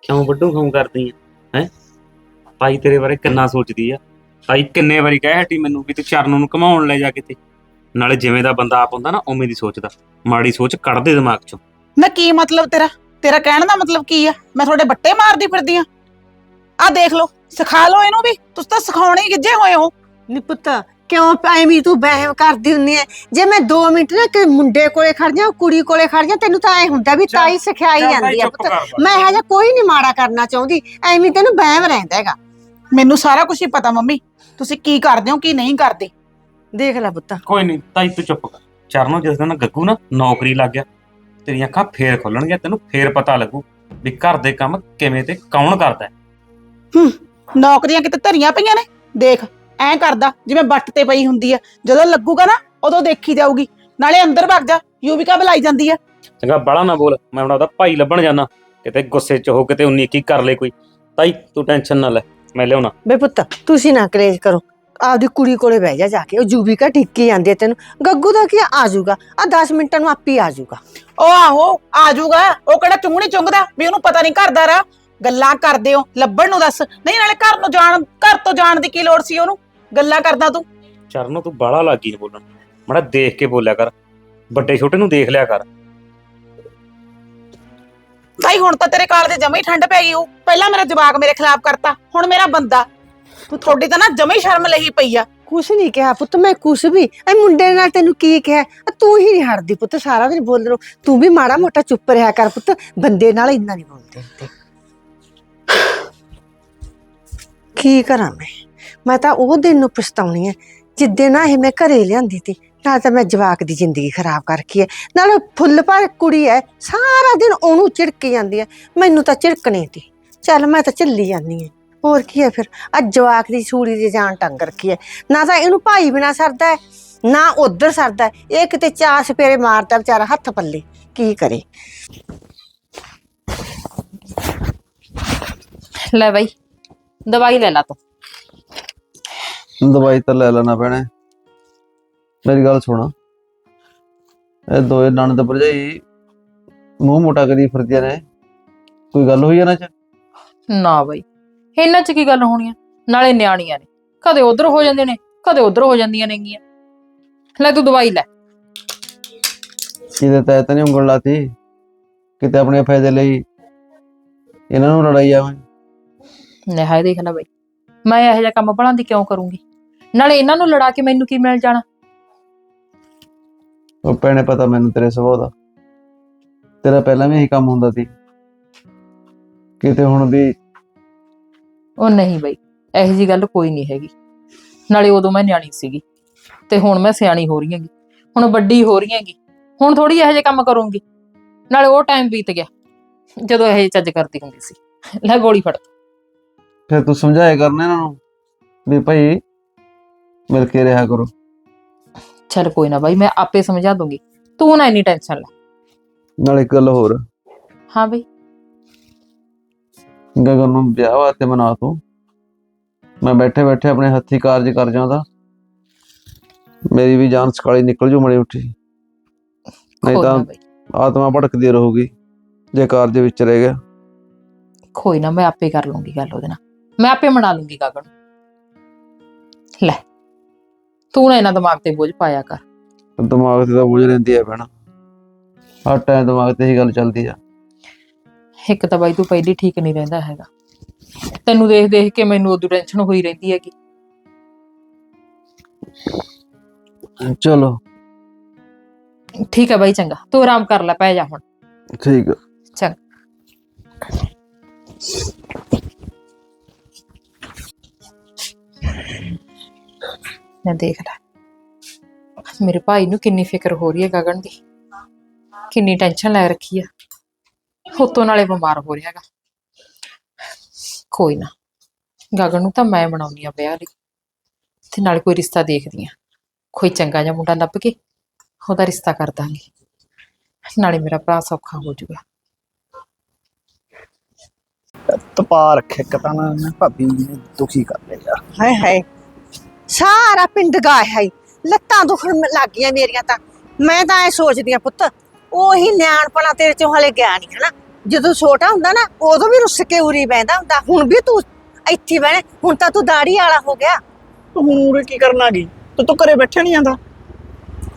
ਕਿਉਂ ਵੱਡੂ ਖਾਉ ਕਰਦੀ ਆ? ਹੈ? ਤਾਈ ਤੇਰੇ ਬਾਰੇ ਕਿੰਨਾ ਸੋਚਦੀ ਆ। ਤਾਈ ਕਿੰਨੇ ਵਾਰੀ ਕਹਿ ਹਟੀ ਮੈਨੂੰ ਵੀ ਤੂੰ ਚਰਨ ਨੂੰ ਘਮਾਉਣ ਲੈ ਜਾ ਕਿਤੇ। ਨਾਲੇ ਜਿਵੇਂ ਦਾ ਬੰਦਾ ਆਪ ਹੁੰਦਾ ਨਾ ਉਵੇਂ ਦੀ ਸੋਚਦਾ। ਮਾੜੀ ਸੋਚ ਕੱਢ ਦੇ ਦਿਮਾਗ ਚੋਂ। ਨਾ ਕੀ ਮਤਲਬ ਤੇਰਾ? ਤੇਰਾ ਕਹਿਣ ਦਾ ਮਤਲਬ ਕੀ ਆ? ਮੈਂ ਤੁਹਾਡੇ ਬੱਟੇ ਮਾਰਦੀ ਫਿਰਦੀ ਆ। ਆ ਦੇਖ ਲਓ ਸਿਖਾ ਲਓ ਇਹਨੂੰ ਵੀ। ਤੁਸੀਂ ਤਾਂ ਸਿਖਾਉਣੇ ਹੀ ਗਿੱਜੇ ਹੋਏ ਹੋ? ਨੀ ਪੁੱਤ ਕਿਉਂ ਐਵੇਂ ਤੂੰ ਬਹਿਮ ਕਰਦੀ ਹੁੰਨੀ ਐ? ਜੇ ਮੈਂ 2 ਮਿੰਟ ਨਾ ਕਿ ਮੁੰਡੇ ਕੋਲੇ ਖੜ ਜਾ ਕੁੜੀ ਕੋਲੇ ਖੜ ਜਾ ਤੈਨੂੰ ਤਾਂ ਐ ਹੁੰਦਾ ਵੀ ਤਾਈ ਸਿਖਾਈ ਚੱਲ ਜਾਂਦੀ ਆ ਚੁੱਪ ਪੁੱਤ। ਕਰ ਬਸ। ਮੈਂ ਹਜੇ ਕੋਈ ਨਹੀਂ ਮਾੜਾ ਕਰਨਾ ਚਾਹੁੰਦੀ ਐਵੇਂ ਤੈਨੂੰ ਬਹਿਮ ਰਹਿੰਦਾ ਹੈਗਾ। ਮੈਨੂੰ ਸਾਰਾ ਕੁਝ ਹੀ ਪਤਾ ਮੰਮੀ ਤੁਸੀਂ ਕੀ ਕਰਦੇ ਹੋ ਕੀ ਨਹੀਂ ਕਰਦੇ? ਦੇਖ ਲੈ ਪੁੱਤ। ਕੋਈ ਨਹੀਂ ਤਾਈ ਤੂੰ ਚੁੱਪ ਕਰ। ਚਰਨੋਂ ਜਿਸ ਦਿਨ ਗੱਗੂ ਨਾ ਨੌਕਰੀ ਲੱਗ ਗਿਆ ਤੇਰੀਆਂ ਅੱਖਾਂ ਫੇਰ ਖੁੱਲਣਗੀਆਂ ਤੈਨੂੰ ਫੇਰ ਪਤਾ ਲੱਗੂ ਵੀ ਘਰ ਦੇ ਕੰਮ ਕਿਵੇਂ ਤੇ ਕੌਣ ਕਰਦਾ ਹੈ। ਨੌਕਰੀਆਂ ਕਿਤੇ ਧਰੀਆਂ ਪਈਆਂ ਨੇ? ਦੇਖ ਐਂ ਕਰਦਾ ਜਿਵੇਂ ਬੱਟ ਤੇ ਪਈ ਹੁੰਦੀ ਆ। ਜਦੋਂ ਲੱਗੂਗਾ ਨਾ ਉਦੋਂ ਦੇਖੀ ਜਾਊਗੀ। ਨਾਲੇ ਅੰਦਰ ਵਗ ਜਾ ਯੂਵਿਕਾ ਬੁਲਾਈ ਜਾਂਦੀ ਆ। ਚੰਗਾ ਬਾਲਾ ਨਾ ਬੋਲ ਮੈਂ ਹੁਣ ਉਹਦਾ ਭਾਈ ਲੱਭਣ ਜਾਣਾ ਕਿਤੇ ਗੁੱਸੇ ਚ ਹੋ ਕਿਤੇ ਉਨੀ ਕੀ ਕਰ ਲੇ ਕੋਈ। ਤਾਈ ਤੂੰ ਟੈਨਸ਼ਨ ਨਾ ਲੈ ਮੈਂ ਲਿਆਉਣਾ। ਬੇ ਪੁੱਤ ਤੁਸੀਂ ਨਾ ਕਲੇਸ਼ ਕਰੋ। ਆਪਦੀ ਕੁੜੀ ਕੋਲੇ ਬਹਿ ਜਾ ਜਾ ਕੇ ਉਹ ਜੂਬੀਕਾ ਟਿੱਕੀ ਜਾਂਦੀ ਐ ਤੈਨੂੰ। ਗੱਗੂ ਦਾ ਕੀ ਆ? ਜਾਊਗਾ। ਆ 10 ਮਿੰਟਾਂ ਨੂੰ ਆਪੇ ਆ ਜਾਊਗਾ। ਉਹ ਆਹੋ ਆ ਜਾਊਗਾ। ਉਹ ਕਿਹੜਾ ਚੁੰਗਣੀ ਚੁੰਗਦਾ? ਵੀ ਉਹਨੂੰ ਪਤਾ ਨਹੀਂ ਕਰਦਾ ਰਾ ਗੱਲਾਂ ਕਰਦੇ ਹੋ ਲੱਭਣ ਨੂੰ ਦੱਸ। ਨਹੀਂ ਨਾਲੇ ਘਰ ਨੂੰ ਜਾਣ ਘਰ ਤੋਂ ਜਾਣ ਦੀ ਕੀ ਲੋੜ ਸੀ ਉਹਨੂੰ? ਗੱਲਾਂ ਕਰਦਾ ਤੂੰ? ਚਰਨੋਂ ਤੂੰ ਬਾਲਾ ਲੱਗੀ ਨੀ ਬੋਲਣ। ਮੜਾ ਦੇਖ ਕੇ ਬੋਲਿਆ ਕਰ। ਵੱਡੇ ਛੋਟੇ ਨੂੰ ਦੇਖ ਲਿਆ ਕਰ। ਭਾਈ ਹੁਣ ਤਾਂ ਤੇਰੇ ਕਾਲ ਤੇ ਜਮੇ ਹੀ ਠੰਡ ਪੈ ਗਈ ਉਹ। ਪਹਿਲਾਂ ਮੇਰਾ ਜਵਾਕ ਮੇਰੇ ਖਿਲਾਫ ਕਰਤਾ ਹੁਣ ਮੇਰਾ ਬੰਦਾ। ਤੂੰ ਤੁਹਾਡੀ ਤਾਂ ਨਾ ਜਮੇ ਹੀ ਸ਼ਰਮ ਲਈ ਪਈ ਆ। ਕੁਛ ਨਹੀਂ ਕਿਹਾ ਪੁੱਤ ਮੈਂ ਕੁਛ ਵੀ। ਐ ਮੁੰਡੇ ਨਾਲ ਤੈਨੂੰ ਕੀ ਕਿਹਾ? ਆ ਤੂੰ ਹੀ ਨਹੀਂ ਹਟਦੀ ਪੁੱਤ ਸਾਰਾ ਦਿਨ ਬੋਲ ਰੋ ਤੂੰ ਵੀ ਮਾੜਾ ਮੋਟਾ ਚੁੱਪ ਰਿਹਾ ਕਰ ਪੁੱਤ ਬੰਦੇ ਨਾਲ ਇੰਨਾ ਨਹੀਂ ਬੋਲਦੇ ਹੁੰਦੇ। ਕੀ ਕਰਾਂ ਮੈਂ? ਮੈਂ ਤਾਂ ਉਹ ਦਿਨ ਨੂੰ ਪਛਤਾਉਣੀ ਐ ਜਿੱਦੇ ਨਾ ਇਹ ਮੈਂ ਘਰੇ ਲਿਆਂਦੀ ਤੀ ਨਾ ਤਾਂ ਮੈਂ ਜਵਾਕ ਦੀ ਜ਼ਿੰਦਗੀ ਖਰਾਬ ਕਰਖੀ ਐ। ਨਾਲ ਫੁੱਲ ਪਰ ਕੁੜੀ ਐ ਸਾਰਾ ਦਿਨ ਉਹਨੂੰ ਝਿੜਕੀ ਜਾਂਦੀ ਐ ਮੈਨੂੰ ਤਾਂ ਝਿੜਕਣੀ ਤੀ। ਚੱਲ ਮੈਂ ਤਾਂ ਚੱਲੀ ਜਾਂਦੀ ਐ। ਹੋਰ ਕੀ ਐ ਫਿਰ ਅੱਜ ਜਵਾਕ ਦੀ ਛੂੜੀ ਦੀ ਜਾਨ ਟੰਗ ਰੱਖੀ ਐ। ਨਾ ਤਾਂ ਇਹਨੂੰ ਭਾਈ ਬਿਨਾ ਸਰਦਾ ਹੈ, ਨਾ ਉਧਰ ਸਰਦਾ ਹੈ। ਇਹ ਕਿਤੇ ਚਾਰ ਸਪੇਰੇ ਮਾਰਦਾ ਵਿਚਾਰਾ ਹੱਥ ਪੱਲੇ ਕੀ ਕਰੇ? ਲੈ ਬਾਈ ਦਵਾਈ ਲੈ ਲਾ ਤੂੰ। ਦਵਾਈ ਤਾਂ ਲੈ ਲੈਣਾ ਪੈਣਾ। ਮੇਰੀ ਗੱਲ ਸੁਣ। ਇਹ ਦੋਏ ਨਣਦ ਭਰਜਾਈ ਮੂੰਹ ਮੋਟਾ ਕਰੀ ਫਿਰਦੀਆਂ ਨੇ। ਕੋਈ ਗੱਲ ਹੋਈ ਇਹਨਾਂ ਚ? ਨਾ ਬਾਈ ਇਹਨਾਂ 'ਚ ਕੀ ਗੱਲ ਹੋਣੀ ਆ? ਨਾਲੇ ਨਿਆਣੀਆਂ ਨੇ। ਕਦੇ ਉਧਰ ਹੋ ਜਾਂਦੇ ਨੇ ਕਦੇ ਉਧਰ ਹੋ ਜਾਂਦੀਆਂ ਨੇਗੀਆਂ। ਲੈ ਤੂੰ ਦਵਾਈ ਲੈ। ਕਿਤੇ ਤੈ ਤਾਂ ਨਹੀਂ ਉਂਗਲ ਲਾਤੀ। ਕਿਤੇ ਆਪਣੇ ਫਾਇਦੇ ਲਈ ਇਹਨਾਂ ਨੂੰ ਲੜਾਈ ਆਵੇਂ। ਲੈ ਹਾਏ ਦੇਖ ਲੈ ਬਾਈ। ਮੈਂ ਇਹੋ ਜਿਹਾ ਕੰਮ ਭਲਾਂ ਦੀ ਕਿਉਂ ਕਰੂੰਗੀ? ਨਾਲੇ ਇਹਨਾਂ ਨੂੰ ਲੜਾ ਕੇ ਮੈਨੂੰ ਕੀ ਮਿਲ ਜਾਣਾ? ਉਹ ਭੈਣੇ ਪਤਾ ਮੈਨੂੰ ਤੇਰੇ ਸੁਭਾਅ ਦਾ। ਤੇਰਾ ਪਹਿਲਾਂ ਵੀ ਇਹੀ ਕੰਮ ਹੁੰਦਾ ਸੀ। ਕਿਤੇ ਹੁਣ ਵੀ ਉਹ ਨਹੀਂ ਬਈ ਇਹੋ ਜੀ ਗੱਲ ਕੋਈ ਨਹੀਂ ਹੈਗੀ। ਨਾਲੇ ਉਦੋਂ ਮੈਂ ਨਿਆਣੀ ਸੀਗੀ ਤੇ ਹੁਣ ਮੈਂ ਸਿਆਣੀ ਹੋ ਰਹੀ ਹੈਗੀ। ਹੁਣ ਵੱਡੀ ਹੋ ਰਹੀ ਹੈਗੀ। ਹੁਣ ਥੋੜੀ ਇਹੋ ਜਿਹੇ ਕੰਮ ਕਰੂੰਗੀ। ਨਾਲੇ ਉਹ ਟਾਈਮ ਬੀਤ ਗਿਆ ਜਦੋਂ ਇਹੋ ਜਿਹੇ ਚੱਜ ਕਰਦੀ ਹੁੰਦੀ ਸੀ। ਲੈ ਗੋਲੀ ਫੜ। ਫਿਰ ਤੂੰ ਸਮਝਾਇਆ ਕਰਨਾ ਇਹਨਾਂ ਨੂੰ ਵੀ ਭਾਈ ਮਿਲ ਕੇ ਰਿਹਾ ਕਰੋ। ਚੱਲ ਕੋਈ ਨਾ ਬਾਈ ਮੈਂ ਆਪੇ ਸਮਝਾ ਦੂੰਗੀ। ਤੂੰ ਨਾ ਇੰਨੀ ਟੈਨਸ਼ਨ ਲੈ। ਨਾਲ ਇੱਕ ਗੱਲ ਹੋਰ। ਹਾਂ ਬਈ। ਗਗਨ ਨੂੰ ਵਿਆਹ ਵਾਸਤੇ ਮਨਾ ਤੂੰ। ਮੈਂ ਬੈਠੇ ਬੈਠੇ ਆਪਣੇ ਹੱਥੀ ਕਾਰਜ ਕਰ ਜਾਂਦਾ। ਮੇਰੀ ਵੀ ਜਾਨ ਸਕਾਲੀ ਨਿਕਲ ਜੂ ਮੜੀ ਉੱਠੀ ਨਹੀਂ ਤਾਂ ਆਤਮਾ ਭਟਕਦੀ ਰਹੂਗੀ ਜੇ ਕਾਰਜ ਵਿੱਚ ਰਹਿ ਗਿਆ। ਕੋਈ ਨਾ ਮੈਂ ਆਪੇ ਕਰ ਲੂੰਗੀ ਗੱਲ ਉਹਦੇ ਨਾਲ। ਮੈਂ ਆਪੇ ਮਨਾ ਲੂੰਗੀ ਗਗਨ। ਲੈ। ਤੂੰ ਨਾ ਇਹਨਾਂ ਦਿਮਾਗ ਤੇ ਬੋਝ ਪਾਇਆ ਕਰ। ਦਿਮਾਗ ਤੇ ਤਾਂ ਬੋਝ ਲੈਂਦੀ ਹੈ ਭੈਣਾ। ਹਰ ਟਾਈਮ ਦਿਮਾਗ ਤੇ ਹੀ ਗੱਲ ਚੱਲਦੀ ਆ। ਇੱਕ ਤਾਂ ਬਾਈ ਤੂੰ ਪਹਿਲੀ ਠੀਕ ਨਹੀਂ ਰਹਿੰਦਾ ਹੈਗਾ। ਤੈਨੂੰ ਦੇਖ ਦੇਖ ਕੇ ਮੈਨੂੰ ਉਦੋਂ ਟੈਨਸ਼ਨ ਹੋਈ ਰਹਿੰਦੀ ਹੈਗੀ। ਚਲੋ। ਠੀਕ ਹੈ ਬਾਈ ਚੰਗਾ। ਤੂੰ ਆਰਾਮ ਕਰ ਲੈ ਪੈ ਜਾ ਹੁਣ। ਠੀਕ ਆ। ਚੰਗਾ। ਮੈਂ ਦੇਖ ਲੈ। ਮੇਰੇ ਭਾਈ ਨੂੰ ਕਿੰਨੀ ਫਿਕਰ ਹੋ ਰਹੀ ਹੈ ਗਗਨ ਦੀ। ਕਿੰਨੀ ਟੈਨਸ਼ਨ ਲੈ ਰੱਖੀ ਆ। ਉਤੋਂ ਨਾਲੇ ਬਿਮਾਰ ਹੋ ਰਿਹਾਗਾ ਕੋਈ ਨਾ। ਗਗਨ ਨੂੰ ਤਾਂ ਮੈਂ ਬਣਾਉਣੀ ਆ ਵਿਆਹ ਲਈ। ਤੇ ਨਾਲੇ ਕੋਈ ਰਿਸ਼ਤਾ ਦੇਖਦੀ ਆ ਕੋਈ ਚੰਗਾ ਜਿਹਾ ਮੁੰਡਾ ਲੱਭ ਕੇ ਉਹਦਾ ਰਿਸ਼ਤਾ ਕਰ ਦਾਂਗੇ। ਨਾਲੇ ਮੇਰਾ ਭਰਾ ਸੌਖਾ ਹੋ ਜਾਊਗਾ। ਤਪਾ ਨਾ ਇਹਨੇ ਭਾਬੀ ਨੇ ਦੁਖੀ ਕਰ ਲਿਆ। ਹਾਏ ਹਾਏ। ਸਾਰਾ ਪਿੰਡ ਗਾਇਆ ਹੀ। ਲੱਤਾਂ ਦੁਖਣ ਲੱਗ ਗਈਆਂ ਮੇਰੀਆਂ ਤਾਂ। ਮੈਂ ਤਾਂ ਐ ਸੋਚਦੀ ਆ ਪੁੱਤ ਉਹੀ ਨਿਆਣਪਣਾ ਤੇਰੇ ਚੋਂ ਹਲੇ ਗਿਆ ਨਹੀਂ ਹਨਾ। ਜਦੋਂ ਛੋਟਾ ਹੁੰਦਾ ਨਾ ਉਦੋਂ ਵੀ ਰੁੱਸ ਕੇ ਉਰੀ ਬਹਿੰਦਾ ਹੁੰਦਾ। ਹੁਣ ਵੀ ਤੂੰ ਇੱਥੇ ਬਹਿਣਾ ਹੁਣ ਤਾਂ ਤੂੰ ਦਾੜੀ ਵਾਲਾ ਹੋ ਗਿਆ। ਤੂੰ ਹੁਣ ਉਰੇ ਕੀ ਕਰਨ ਆ ਗਈ? ਤੇ ਤੂੰ ਘਰੇ ਬੈਠਿਆ ਨਹੀਂ ਜਾਂਦਾ।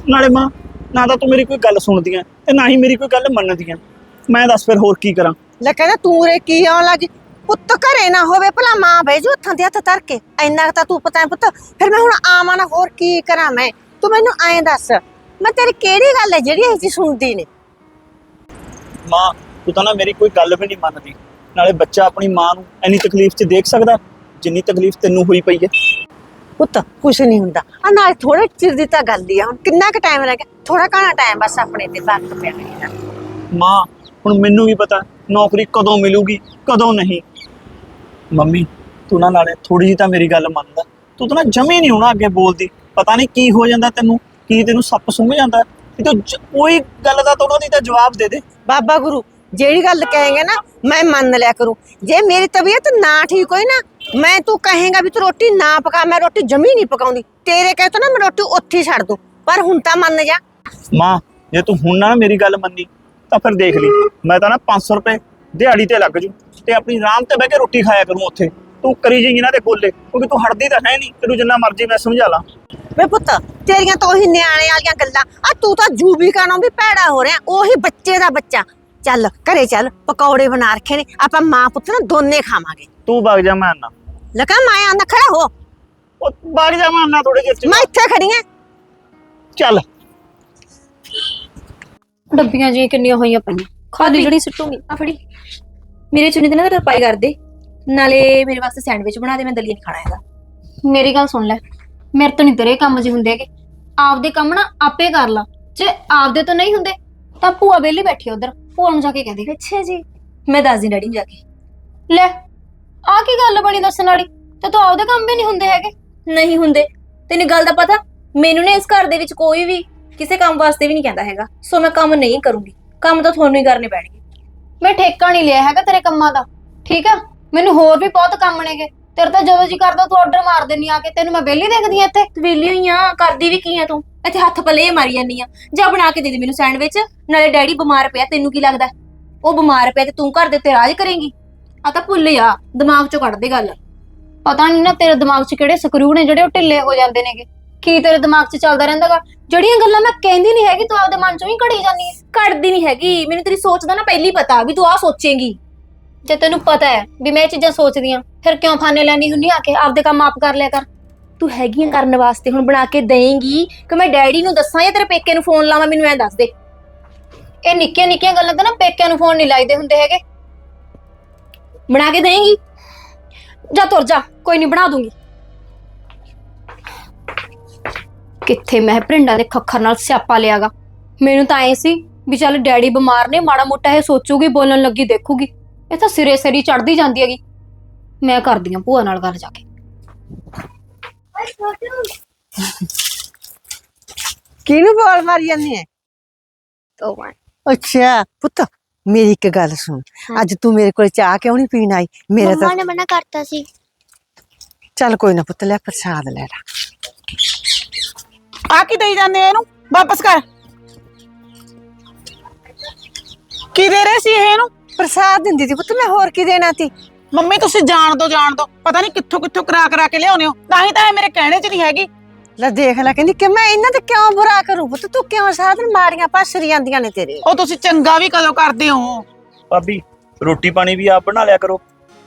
ਨਾਲੇ ਮਾਂ ਨਾ ਤਾਂ ਤੂੰ ਮੇਰੀ ਕੋਈ ਗੱਲ ਸੁਣਦੀਆਂ ਤੇ ਨਾ ਹੀ ਮੇਰੀ ਕੋਈ ਗੱਲ ਮੰਨਦੀਆਂ ਮੈਂ ਦੱਸ ਫਿਰ ਹੋਰ ਕੀ ਕਰਾਂ? ਲੈ ਕਹਿੰਦਾ ਤੂੰ ਰੇ ਕੀ ਆਉਣ ਲੱਗੀ ਪੁੱਤ ਘਰੇ ਨਾ ਹੋਵੇ ਭਲਾ ਮਾਂ ਬਹਿ ਜੂ ਹੱਥਾਂ ਦੇ ਹੱਥ ਧਰ ਕੇ। ਇੰਨਾ ਕੁ ਤਾਂ ਤੂੰ ਪਤਾ ਹੈ ਪੁੱਤ ਫਿਰ ਮੈਂ ਹੁਣ ਆਵਾਂ ਨਾ ਹੋਰ ਕੀ ਕਰਾਂ ਮੈਂ? ਤੂੰ ਮੈਨੂੰ ਐਂ ਦੱਸ ਮੈਂ ਤੇਰੀ ਕਿਹੜੀ ਗੱਲ ਹੈ ਜਿਹੜੀ ਅਸੀਂ ਸੁਣਦੀ ਨੇ? ਮਾਂ ਤੂੰ ਤਾਂ ਨਾ ਮੇਰੀ ਕੋਈ ਗੱਲ ਵੀ ਨਹੀਂ ਮੰਨਦੀ। ਨਾਲੇ ਬੱਚਾ ਆਪਣੀ ਮਾਂ ਨੂੰ ਇੰਨੀ ਤਕਲੀਫ 'ਚ ਦੇਖ ਸਕਦਾ ਜਿੰਨੀ ਤਕਲੀਫ ਤੈਨੂੰ ਹੋਈ ਪਈ ਹੈ। ਪੁੱਤ ਕੁਛ ਨਹੀਂ ਹੁੰਦਾ। ਆ ਨਾਲ ਥੋੜੇ ਚਿਰ ਦੀ ਤਾਂ ਗੱਲ ਹੀ ਆ ਹੁਣ ਕਿੰਨਾ ਕੁ ਟਾਈਮ ਰਹਿ ਗਿਆ? ਥੋੜਾ ਘਣਾ ਟਾਈਮ ਬਸ ਆਪਣੇ ਤੇ ਵਕਤ ਪਿਆ ਹੈ ਮਾਂ ਹੁਣ ਮੈਨੂੰ ਵੀ ਪਤਾ ਨੌਕਰੀ ਕਦੋਂ ਮਿਲੂਗੀ ਕਦੋਂ ਨਹੀਂ। ਮੰਮੀ ਤੂੰ ਨਾ ਨਾਲੇ ਥੋੜੀ ਜੀ ਤਾਂ ਮੇਰੀ ਗੱਲ ਮੰਨਦਾ। ਤੂੰ ਤਾਂ ਨਾ ਜਮੇ ਨਹੀਂ ਹੋਣਾ ਅੱਗੇ ਬੋਲਦੀ। ਪਤਾ ਨਹੀਂ ਕੀ ਹੋ ਜਾਂਦਾ ਤੈਨੂੰ ਕੀ ਤੈਨੂੰ ਸੱਪ ਸੁੰਘ ਜਾਂਦਾ। ਤਾਂ ਜ- ਕੋਈ ਗੱਲ ਦਾ ਤਾਂ ਉਹਨਾਂ ਦੀ ਤਾਂ ਜਵਾਬ ਦੇ ਦੇ। ਬਾਬਾ ਗੁਰੂ ਜਿਹੜੀ ਗੱਲ ਕਹੇਗਾ ਨਾ ਮੈਂ ਮੰਨ ਲਿਆ ਕਰੂੰ। ਜੇ ਮੇਰੀ ਤਬੀਅਤ ਨਾ ਠੀਕ ਹੋਈ ਨਾ ਮੈਂ ਤੂੰ ਕਹੇਗਾ ਵੀ ਤੂੰ ਰੋਟੀ ਨਾ ਪਕਾ ਮੈਂ ਰੋਟੀ ਜਮੀ ਨਹੀਂ ਪਕਾਉਂਦੀ। ਤੇਰੇ ਕਹੇ ਤੋਂ ਨਾ ਮੈਂ ਰੋਟੀ ਉੱਥੇ ਹੀ ਛੱਡ ਦੂੰ ਪਰ ਹੁਣ ਤਾਂ ਮੰਨ ਜਾ। ਮਾਂ ਜੇ ਤੂੰ ਹੁਣ ਨਾ ਮੇਰੀ ਗੱਲ ਮੰਨੀ ਤਾਂ ਫਿਰ ਦੇਖ ਲਈ। ਮੈਂ ਤਾਂ ਨਾ 500 ਰੁਪਏ ਦਿਹਾੜੀ ਤੇ ਲੱਗ ਜੂ। ਤੇ ਆਪਣੀ ਆਰਾਮ ਤੇ ਬਹਿ ਕੇ ਰੋਟੀ ਖਾਇਆ ਕਰੂੰ ਉੱਥੇ। ਤੂੰ ਕਰੀ ਜਾਈਂ ਇਹਨਾਂ ਦੇ ਕੋਲੇ ਕਿਉਂਕਿ ਤੂੰ ਹਟਦੀ ਤਾਂ ਹੈ ਨਹੀਂ ਤੈਨੂੰ ਜਿੰਨਾ ਮਰਜ਼ੀ ਮੈਂ ਸਮਝਾ ਲਾਂ। ਵੇ ਪੁੱਤ ਤੇਰੀਆਂ ਤਾਂ ਉਹੀ ਨਿਆਣੇ ਵਾਲੀਆਂ ਗੱਲਾਂ। ਆ ਤੂੰ ਤਾਂ ਜੂਬੀ ਕਾਨੋਂ ਵੀ ਭੈੜਾ ਹੋ ਰਿਹਾ ਉਹੀ ਬੱਚੇ ਦਾ ਬੱਚਾ। ਚੱਲ ਘਰੇ ਚੱਲ ਪਕੌੜੇ ਬਣਾ ਰੱਖੇ ਨੇ ਆਪਾਂ ਮਾਂ ਪੁੱਤ ਨਾ ਦੋਨੇ ਖਾਵਾਂਗੇ। ਤੂੰ ਵਗ ਜਾ ਮੈਂ ਆਨਾ ਲਗਾ ਮੈਂ ਆਂਦਾ ਖੜਾ ਹੋ। ਉਹ ਵਗ ਜਾ ਮੈਂ ਆਨਾ ਥੋੜੇ ਚ। ਮੈਂ ਇੱਥੇ ਖੜੀ ਆਂ। ਚੱਲ। ਡੱਬੀਆਂ ਜੀ ਕਿੰਨੀਆਂ ਹੋਈਆਂ ਪਈਆਂ। ਖਾਦੀ ਜਿਹੜੀ ਸੁੱਟੂਗੀ ਆ ਫੜੀ। ਮੇਰੇ ਚੁੰਨੀ ਤੇ ਨਾ ਰਪਾਈ ਕਰ ਦੇ। ਨਾਲੇ ਮੇਰੇ ਵਾਸਤੇ ਸੈਂਡਵਿਚ ਬਣਾ ਦੇ ਮੈਂ ਦਲੀਆ ਨਹੀਂ ਖਾਣਾ ਹੈਗਾ। ਮੇਰੀ ਗੱਲ ਸੁਣ ਲੈ। ਮੇਰੇ ਤੋਂ ਨਹੀਂ ਤੇਰੇ ਕੰਮ ਜੀ ਹੁੰਦੇ ਹੈਗੇ। ਆਪਦੇ ਕੰਮ ਨਾ ਆਪੇ ਕਰ ਲਾ। ਜੇ ਆਪਦੇ ਤੋਂ ਨਹੀਂ ਹੁੰਦੇ ਤਾਂ ਭੂਆ ਬੇਲੀ ਬੈਠੀ ਉਧਰ। ਭੂਆ ਨੂੰ ਜਾ ਕੇ ਕਹਿ ਦੇ। ਅੱਛਾ ਜੀ ਮੈਂ ਦੱਸ ਦਿਨ ਡੈਡੀ ਨੂੰ ਜਾ ਕੇ। ਲੈ ਆ ਕੀ ਗੱਲ ਬਣੀ ਦੱਸਣ ਵਾਲੀ? ਤੇ ਤੂੰ ਆਪਦੇ ਕੰਮ ਵੀ ਨਹੀਂ ਹੁੰਦੇ ਹੈਗੇ। ਨਹੀਂ ਹੁੰਦੇ। ਤੈਨੂੰ ਗੱਲ ਦਾ ਪਤਾ ਮੈਨੂੰ ਨੇ ਇਸ ਘਰ ਦੇ ਵਿੱਚ ਕੋਈ ਵੀ ਕਿਸੇ ਕੰਮ ਵਾਸਤੇ ਵੀ ਨਹੀਂ ਕਹਿੰਦਾ ਹੈਗਾ। ਸੋ ਮੈਂ ਕੰਮ ਨਹੀਂ ਕਰੂੰਗੀ। ਕੰਮ ਤਾਂ ਤੁਹਾਨੂੰ ਹੀ ਕਰਨੇ ਪੈਣਗੇ। ਮੈਂ ਠੇਕਾ ਨਹੀਂ ਲਿਆ ਹੈਗਾ ਤੇਰੇ ਕੰਮਾਂ ਦਾ ਠੀਕ ਆ? ਮੈਨੂੰ ਹੋਰ ਵੀ ਬਹੁਤ ਕੰਮ ਨੇਗੇ। ਤੇਰੇ ਤਾਂ ਜਦੋਂ ਜੀ ਕਰਦਾ ਤੂੰ ਆਰਡਰ ਮਾਰ ਦੇਣੀ ਆ ਕੇ ਤੈਨੂੰ ਮੈਂ ਬੇਲੀ ਦੇਖਦੀ ਆ ਇੱਥੇ। ਵਿਹਲੀ ਹੋਈ ਆ ਕਰਦੀ ਵੀ ਕੀ ਆ ਤੂੰ? ਇੱਥੇ ਹੱਥ ਪੱਲੇ ਮਾਰੀ ਜਾਂਦੀ ਆ। ਜਾ ਬਣਾ ਕੇ ਦੇ ਦੇ ਮੈਨੂੰ ਸੈਂਡਵਿਚ ਨਾਲੇ ਡੈਡੀ ਬਿਮਾਰ ਪਿਆ ਤੈਨੂੰ ਕੀ ਲੱਗਦਾ? ਉਹ ਬਿਮਾਰ ਪਿਆ ਤੇ ਤੂੰ ਘਰ ਦੇ ਉੱਤੇ ਰਾਜ ਕਰੇਂਗੀ? ਆ ਤਾਂ ਭੁੱਲ ਜਾ ਦਿਮਾਗ ਚੋਂ ਕੱਢ ਦੇ ਗੱਲ। ਪਤਾ ਨਹੀਂ ਨਾ ਤੇਰੇ ਦਿਮਾਗ 'ਚ ਕਿਹੜੇ ਸਕਰੂ ਨੇ ਜਿਹੜੇ ਉਹ ਢਿੱਲੇ ਹੋ ਜਾਂਦੇ ਨੇਗੇ। ਕੀ ਤੇਰੇ ਦਿਮਾਗ 'ਚ ਚੱਲਦਾ ਰਹਿੰਦਾਗਾ? ਜਿਹੜੀਆਂ ਗੱਲਾਂ ਮੈਂ ਕਹਿੰਦੀ ਨਹੀਂ ਹੈਗੀ ਤੂੰ ਆਪਦੇ ਮਨ 'ਚੋਂ ਹੀ ਘੜੀ ਜਾਂਦੀ ਹੈ ਕੱਢਦੀ ਨਹੀਂ ਹੈਗੀ। ਮੈਨੂੰ ਤੇਰੀ ਸੋਚ ਦਾ ਨਾ ਪਹਿਲੀ ਪਤਾ ਵੀ ਤੂੰ ਆ ਸੋਚੇਂਗੀ। ਜੇ ਤੈਨੂੰ ਪਤਾ ਹੈ ਵੀ ਮੈਂ ਇਹ ਚੀਜ਼ਾਂ ਸੋਚਦੀ ਆ ਫਿਰ ਕਿਉਂ ਫਾਨੇ ਲੈਣੀ ਹੁੰਨੀ ਆ ਕੇ? ਆਪਦੇ ਕੰਮ ਆਪ ਕਰ ਲਿਆ ਕਰ। ਤੂੰ ਹੈਗੀਆਂ ਕਰਨ ਵਾਸਤੇ ਹੁਣ ਬਣਾ ਕੇ ਦੇਂਗੀ ਕਿ ਮੈਂ ਡੈਡੀ ਨੂੰ ਦੱਸਾਂ ਜਾਂ ਤੇਰੇ ਪੇਕੇ ਨੂੰ ਫੋਨ ਲਾਵਾਂ ਮੈਨੂੰ ਐਂ ਦੱਸ ਦੇ। ਇਹ ਨਿੱਕੀਆਂ ਨਿੱਕੀਆਂ ਗੱਲਾਂ ਤਾਂ ਨਾ ਪੇਕਿਆਂ ਨੂੰ ਫੋਨ ਨਹੀਂ ਲਾਈਦੇ ਹੁੰਦੇ ਹੈਗੇ। ਬਣਾ ਕੇ ਦੇਂਗੀ? ਜਾ ਤੁਰ ਜਾ ਕੋਈ ਨਹੀਂ ਬਣਾ ਦੂੰਗੀ। ਕਿੱਥੇ? ਮੈਂ ਭਰਿੰਡਾਂ ਦੇ ਖੱਖਰ ਨਾਲ ਸਿਆਪਾ ਲਿਆਗਾ। ਮੈਨੂੰ ਤਾਂ ਐ ਸੀ ਵੀ ਚੱਲ ਡੈਡੀ ਬਿਮਾਰ ਨੇ ਮਾੜਾ ਮੋਟਾ ਇਹ ਸੋਚੂਗੀ ਬੋਲਣ ਲੱਗੀ ਦੇਖੂਗੀ। ਇਹ ਤਾਂ ਸਿਰੇ ਸਿਰੀ ਚੜਦੀ ਜਾਂਦੀ ਹੈਗੀ। ਮੈਂ ਕਰਦੀ ਆ ਭੂਆ ਨਾਲ ਗੱਲ ਜਾ ਕੇ। ਕਿਹਨੂੰ ਬੋਲ ਮਾਰੀ ਜਾਂਦੀ ਹੈ ਅੱਛਾ ਪੁੱਤ ਮੇਰੀ ਇੱਕ ਗੱਲ ਸੁਣ। ਅੱਜ ਤੂੰ ਮੇਰੇ ਕੋਲ ਚਾਹ ਕਿਉਂ ਨਹੀਂ ਪੀਣ ਆਈ? ਮੇਰਾ ਮੰਮਾ ਤਾਂ ਨੇ ਮਨਾ ਕਰਤਾ ਸੀ। ਚੱਲ ਕੋਈ ਨਾ ਪੁੱਤ ਲੈ ਪ੍ਰਸਾਦ ਲੈ ਲੈ। ਆ ਕੀ ਦੇਈ ਜਾਂਦੇ ਆ ਇਹਨੂੰ? ਵਾਪਸ ਕਰ। ਕੀ ਦੇ ਰਹੇ ਸੀ ਇਹ ਇਹਨੂੰ? ਪ੍ਰਸਾਦ ਦਿੰਦੀ ਸੀ ਪੁੱਤ ਮੈਂ ਹੋਰ ਕੀ ਦੇਣਾ ਤੀ ਮੰਮੀ ਤੁਸੀਂ ਜਾਣ ਦੋ ਜਾਣ ਦੋ। ਪਤਾ ਨਹੀਂ ਕਿੱਥੋਂ ਕਿੱਥੋਂ ਕਰਾ ਕਰਾ ਕੇ ਲਿਆਉਨੇ ਹੋ। ਤਾਂ ਹੀ ਤਾਂ ਇਹ ਮੇਰੇ ਕਹਿਣੇ 'ਚ ਨਹੀਂ ਹੈਗੀ। ਲੈ ਦੇਖ ਲੈ ਕਹਿੰਦੀ ਕਿ ਮੈਂ ਇਹਨਾਂ ਤੇ ਕਿਉਂ ਬੁਰਾ ਕਰੂੰ ਪੁੱਤ? ਤੂੰ ਕਿਉਂ ਸਾਰਾ ਦਿਨ ਮਾੜੀਆਂ ਪਾਸਰੀ ਜਾਂਦੀਆਂ ਨੇ ਤੇਰੇ? ਉਹ ਤੁਸੀਂ ਚੰਗਾ ਵੀ ਕਦੋਂ ਕਰਦੇ ਹੋ? ਭਾਬੀ ਰੋਟੀ ਪਾਣੀ ਵੀ ਆਪ ਬਣਾ ਲਿਆ ਕਰੋ।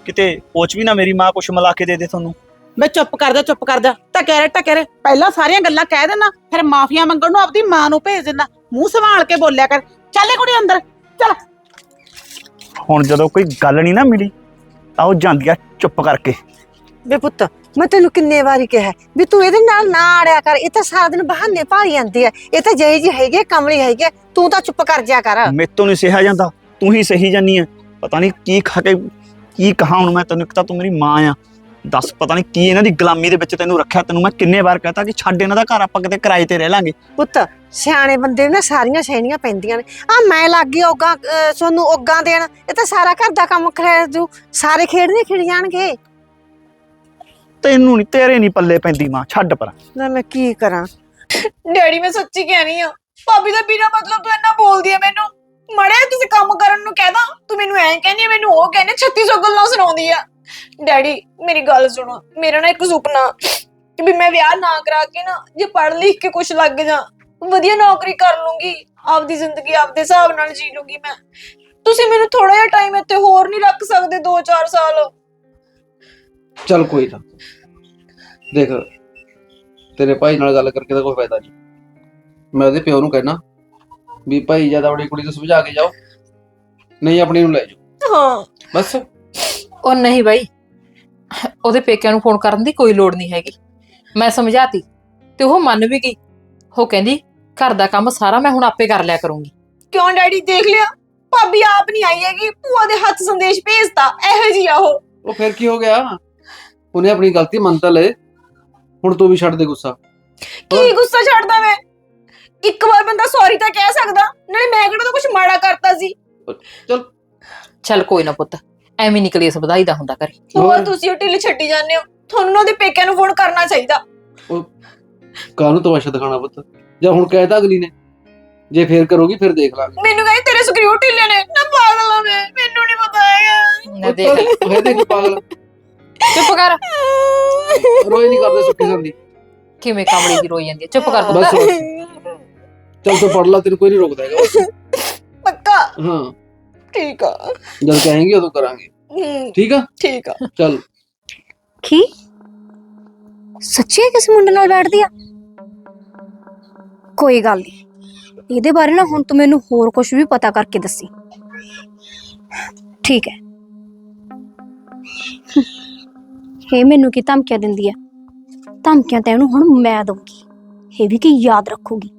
ਕਿਤੇ ਪੋਚ ਵੀ ਨਾ ਮੇਰੀ ਮਾਂ ਕੁਛ ਮਿਲਾ ਕੇ ਦੇ ਦੇ ਤੁਹਾਨੂੰ। ਮੈਂ ਚੁੱਪ ਕਰ ਜਾ ਚੁੱਪ ਕਰ ਜਾ। ਟਕੇ ਰਹਿ ਟਕੇ ਰਹਿ। ਪਹਿਲਾਂ ਸਾਰੀਆਂ ਗੱਲਾਂ ਕਹਿ ਦੇਣਾ ਫਿਰ ਮਾਫੀਆ ਮੰਗਣ ਨੂੰ ਆਪਦੀ ਮਾਂ ਨੂੰ ਭੇਜ ਦੇਣਾ। ਮੂੰਹ ਸੰਭਾਲ ਕੇ ਬੋਲਿਆ ਕਰ। ਚੱਲੇ ਕੁੜੀ ਅੰਦਰ ਚੱਲ। ਹੁਣ ਜਦੋਂ ਕੋਈ ਗੱਲ ਨਹੀਂ ਨਾ ਮਿਲੀ ਤਾਂ ਉਹ ਜਾਂਦੀ ਆ ਚੁੱਪ ਕਰਕੇ। ਵੇ ਪੁੱਤ ਮੈਂ ਤੈਨੂੰ ਕਿੰਨੇ ਵਾਰੀ ਕਿਹਾ ਹੈ ਵੀ ਤੂੰ ਇਹਦੇ ਨਾਲ ਨਾ ਆੜਿਆ ਕਰ। ਇਹ ਤਾਂ ਸਾਰਾ ਦਿਨ ਬਹਾਨੇ ਭਾਰੀ ਜਾਂਦੀ ਹੈ। ਇਹ ਤਾਂ ਜਿਹੀ ਜੀ ਹੈਗੀ ਹੈ, ਕਮਲੀ ਹੈਗੀ ਹੈ, ਤੂੰ ਤਾਂ ਚੁੱਪ ਕਰ ਜਾ ਕਰ। ਮੇਤੋਂ ਨਹੀਂ ਸਹਿਆ ਜਾਂਦਾ। ਤੂੰ ਹੀ ਸਹੀ ਜਾਨੀ ਆ। ਪਤਾ ਨਹੀਂ ਕੀ ਖਾ ਕੇ ਕੀ ਕਹਾ ਹੁਣ ਮੈਂ ਤੈਨੂੰ। ਇੱਕ ਤਾਂ ਤੂੰ ਮੇਰੀ ਮਾਂ ਆ। ਦੱਸ ਪਤਾ ਨਹੀਂ ਕੀ ਇਹਨਾਂ ਦੀ ਗੁਲਾਮੀ ਦੇ ਵਿੱਚ ਤੈਨੂੰ ਰੱਖਿਆ ਤੈਨੂੰ ਮੈਂ ਕਿੰਨੇ ਵਾਰ ਕਹਤਾ ਕਿ ਛੱਡ ਇਹਨਾਂ ਦਾ ਘਰ ਆਪਾਂ ਕਿਤੇ ਕਿਰਾਏ ਤੇ ਰਹਿ ਲਾਂਗੇ। ਪੁੱਤ ਸਿਆਣੇ ਬੰਦੇ ਨੂੰ ਨਾ ਸਾਰੀਆਂ ਸਹਿਣੀਆਂ ਪੈਂਦੀਆਂ ਨੇ। ਆ ਮੈਂ ਲੱਗ ਗਈ ਓਗਾ ਤੁਹਾਨੂੰ ਓਗਾਂ ਦੇਣ ਇਹ ਤਾਂ ਸਾਰਾ ਘਰ ਦਾ ਕੰਮ ਖਿਲਾਰ ਦੂ ਸਾਰੇ ਖੇਡਦੇ ਖੇਡ ਜਾਣਗੇ। ਤੈਨੂੰ ਨਹੀਂ ਤੇਰੇ ਨਹੀਂ ਪੱਲੇ ਪੈਂਦੀ ਮਾਂ ਛੱਡ ਪਰ। ਨਾ ਮੈਂ ਕੀ ਕਰਾਂ? ਡੈਡੀ ਮੈਂ ਸੱਚੀ ਕਹਿ ਰਹੀ ਆ ਭਾਬੀ ਦਾ ਬਿਨਾ ਮਤਲਬ ਤੂੰ ਇੰਨਾ ਬੋਲਦੀ ਐ ਮੈਨੂੰ। ਮੜਿਆ ਕਿਸੇ ਕੰਮ ਕਰਨ ਨੂੰ ਕਹਿਦਾ ਤੂੰ ਮੈਨੂੰ ਐਂ ਕਹਿੰਦੀ ਆ, ਮੈਨੂੰ ਉਹ ਕਹਿੰਦੇ 3600 ਗੱਲਾਂ ਸੁਣਾਉਂਦੀ ਆ। ਡੈਡੀ ਮੇਰੀ ਗੱਲ ਸੁਣੋ ਮੇਰਾ ਨਾ ਇੱਕ ਸੁਪਨਾ ਕਿ ਵੀ ਮੈਂ ਵਿਆਹ ਨਾ ਕਰਾ ਕੇ ਨਾ ਜੇ ਪੜ੍ਹ ਲਿਖ ਕੇ ਕੁਛ ਲੱਗ ਜਾ ਵਧੀਆ ਨੌਕਰੀ ਕਰ ਲੂੰਗੀ ਆਪਦੀ ਜ਼ਿੰਦਗੀ ਆਪਦੇ ਹਿਸਾਬ ਨਾਲ ਜੀ ਲੂੰਗੀ ਮੈਂ। ਤੁਸੀਂ ਮੈਨੂੰ ਥੋੜਾ ਜਿਹਾ ਟਾਈਮ ਇੱਥੇ ਹੋਰ ਨਹੀਂ ਰੱਖ ਸਕਦੇ 2-4 ਸਾਲ। ਚੱਲ ਕੋਈ ਨਾ। ਦੇਖ ਤੇਰੇ ਭਾਈ ਨਾਲ ਗੱਲ ਕਰਕੇ ਤਾਂ ਕੋਈ ਫਾਇਦਾ ਨਹੀਂ। ਮੈਂ ਉਹਦੇ ਪਿਓ ਨੂੰ ਕਹਿਣਾ ਵੀ ਭਾਈ ਜਦ ਆਪਣੀ ਕੁੜੀ ਨੂੰ ਸਮਝਾ ਕੇ ਜਾਓ। ਨਹੀਂ ਆਪਣੀ ਨੂੰ ਲੈ ਜਾਓ। ਹਾਂ। ਬਸ। ਉਹ ਨਹੀਂ ਬਾਈ। ਉਹਦੇ ਪੇਕਿਆਂ ਨੂੰ ਫੋਨ ਕਰਨ ਦੀ ਕੋਈ ਲੋੜ ਨਹੀਂ ਹੈਗੀ। ਮੈਂ ਸਮਝਾਤੀ ਤੇ ਉਹ ਮੰਨ ਵੀ ਗਈ। ਉਹ ਕਹਿੰਦੀ ਘਰ ਦਾ ਕੰਮ ਸਾਰਾ ਮੈਂ ਹੁਣ ਆਪੇ ਕਰ ਲਿਆ ਕਰੂੰਗੀ। ਕਿਉਂ ਡੈਡੀ ਦੇਖ ਲਿਆ? ਭਾਬੀ ਆਪ ਨਹੀਂ ਆਈ ਹੈਗੀ। ਭੂਆ ਦੇ ਹੱਥ ਸੰਦੇਸ਼ ਭੇਜਤਾ। ਇਹੋ ਜੀ ਆ ਉਹ। ਉਹ ਫਿਰ ਕੀ ਹੋ ਗਿਆ? ਉਹਨੇ ਆਪਣੀ ਗਲਤੀ ਮੰਨ ਤਾਂ ਲਏ। ਹੁਣ ਤੂੰ ਵੀ ਛੱਡ ਦੇ ਗੁੱਸਾ। ਕੀ ਗੁੱਸਾ ਛੱਡਦਾ ਮੈਂ? ਇੱਕ ਵਾਰ ਬੰਦਾ ਸੌਰੀ ਤਾਂ ਕਹਿ ਸਕਦਾ। ਨਾਲੇ ਮੈਂ ਕਿਹੜਾ ਤਾਂ ਕੁਝ ਮਾੜਾ ਕਰਤਾ ਸੀ? ਚੱਲ। ਚੱਲ ਕੋਈ ਨਾ ਪੁੱਤ। ਐਵੇਂ ਨਿਕਲੇ ਇਸ ਵਧਾਈ ਦਾ ਹੁੰਦਾ ਕਰੇ ਹੋਰ ਹੋਰ? ਤੁਸੀਂ ਉਹ ਢਿੱਲ ਛੱਡੀ ਜਾਂਦੇ ਹੋ। ਤੁਹਾਨੂੰ ਨਾ ਉਹਦੇ ਪੇਕਿਆਂ ਨੂੰ ਫੋਨ ਕਰਨਾ ਚਾਹੀਦਾ। ਕਾਹਨੂੰ ਤਮਾਸ਼ਾ ਦਿਖਾਣਾ ਪੁੱਤ? ਜਾਂ ਹੁਣ ਕਹਿਤਾ ਅਗਲੀ ਨੇ। ਜੇ ਫੇਰ ਕਰੋਗੀ ਫਿਰ ਦੇਖ ਲਾਂਗੇ। ਮੈਨੂੰ ਕਹਿੰਦੇ ਤੇਰੇ ਸਕਰੀਊ ਢਿੱਲੇ ਨੇ ਨਾ ਪਾਗਲ ਆ ਮੈਂ ਮੈਨੂੰ ਨਹੀਂ ਪਤਾ ਹੈਗਾ। ਨਾ ਦੇਖ। ਉਹ ਦੇਖ ਪਾਗਲ। ਚੁੱਪ ਕਰ। ਰੋਈ ਨਹੀਂ ਕਰਦੇ ਸੁੱਕੀ ਸੰਦੀ ਕਿਵੇਂ ਕਾਮੜੀ ਦੀ ਰੋਈ ਜਾਂਦੀ ਹੈ ਚੁੱਪ ਕਰ ਬਸ ਪੁੱਤ ਚੱਲ ਤੂੰ ਪੜ ਲਾ ਤੈਨੂੰ ਕੋਈ ਨਹੀਂ ਰੋਕਦਾ ਹੈਗਾ। ਪੱਕਾ? ਹਾਂ। ਠੀਕ ਆ। ਜਦ ਕहेंगे ਉਦੋਂ ਕਰਾਂਗੇ। ਹੂੰ, ਠੀਕ ਆ? ਠੀਕ ਆ। ਚੱਲ। ਕੀ? ਸੱਚੀ ਕਿਸੇ ਮੁੰਡੇ ਨਾਲ ਬੈਠਦੀ ਆ? ਕੋਈ ਗੱਲ ਨਹੀਂ ਇਹਦੇ ਬਾਰੇ ਨਾ ਹੁਣ ਤੂੰ ਮੈਨੂੰ ਹੋਰ ਕੁਝ ਵੀ ਪਤਾ ਕਰਕੇ ਦੱਸੀ। ਠੀਕ ਹੈ। ਇਹ ਮੈਨੂੰ ਕੀ ਧਮਕੀਆਂ ਦਿੰਦੀ ਆ ਧਮਕੀਆਂ ਤਾਂ ਇਹਨੂੰ ਹੁਣ ਮੈਂ ਦਊਂਗੀ। ਇਹ ਵੀ ਕੀ ਯਾਦ ਰੱਖੂਗੀ।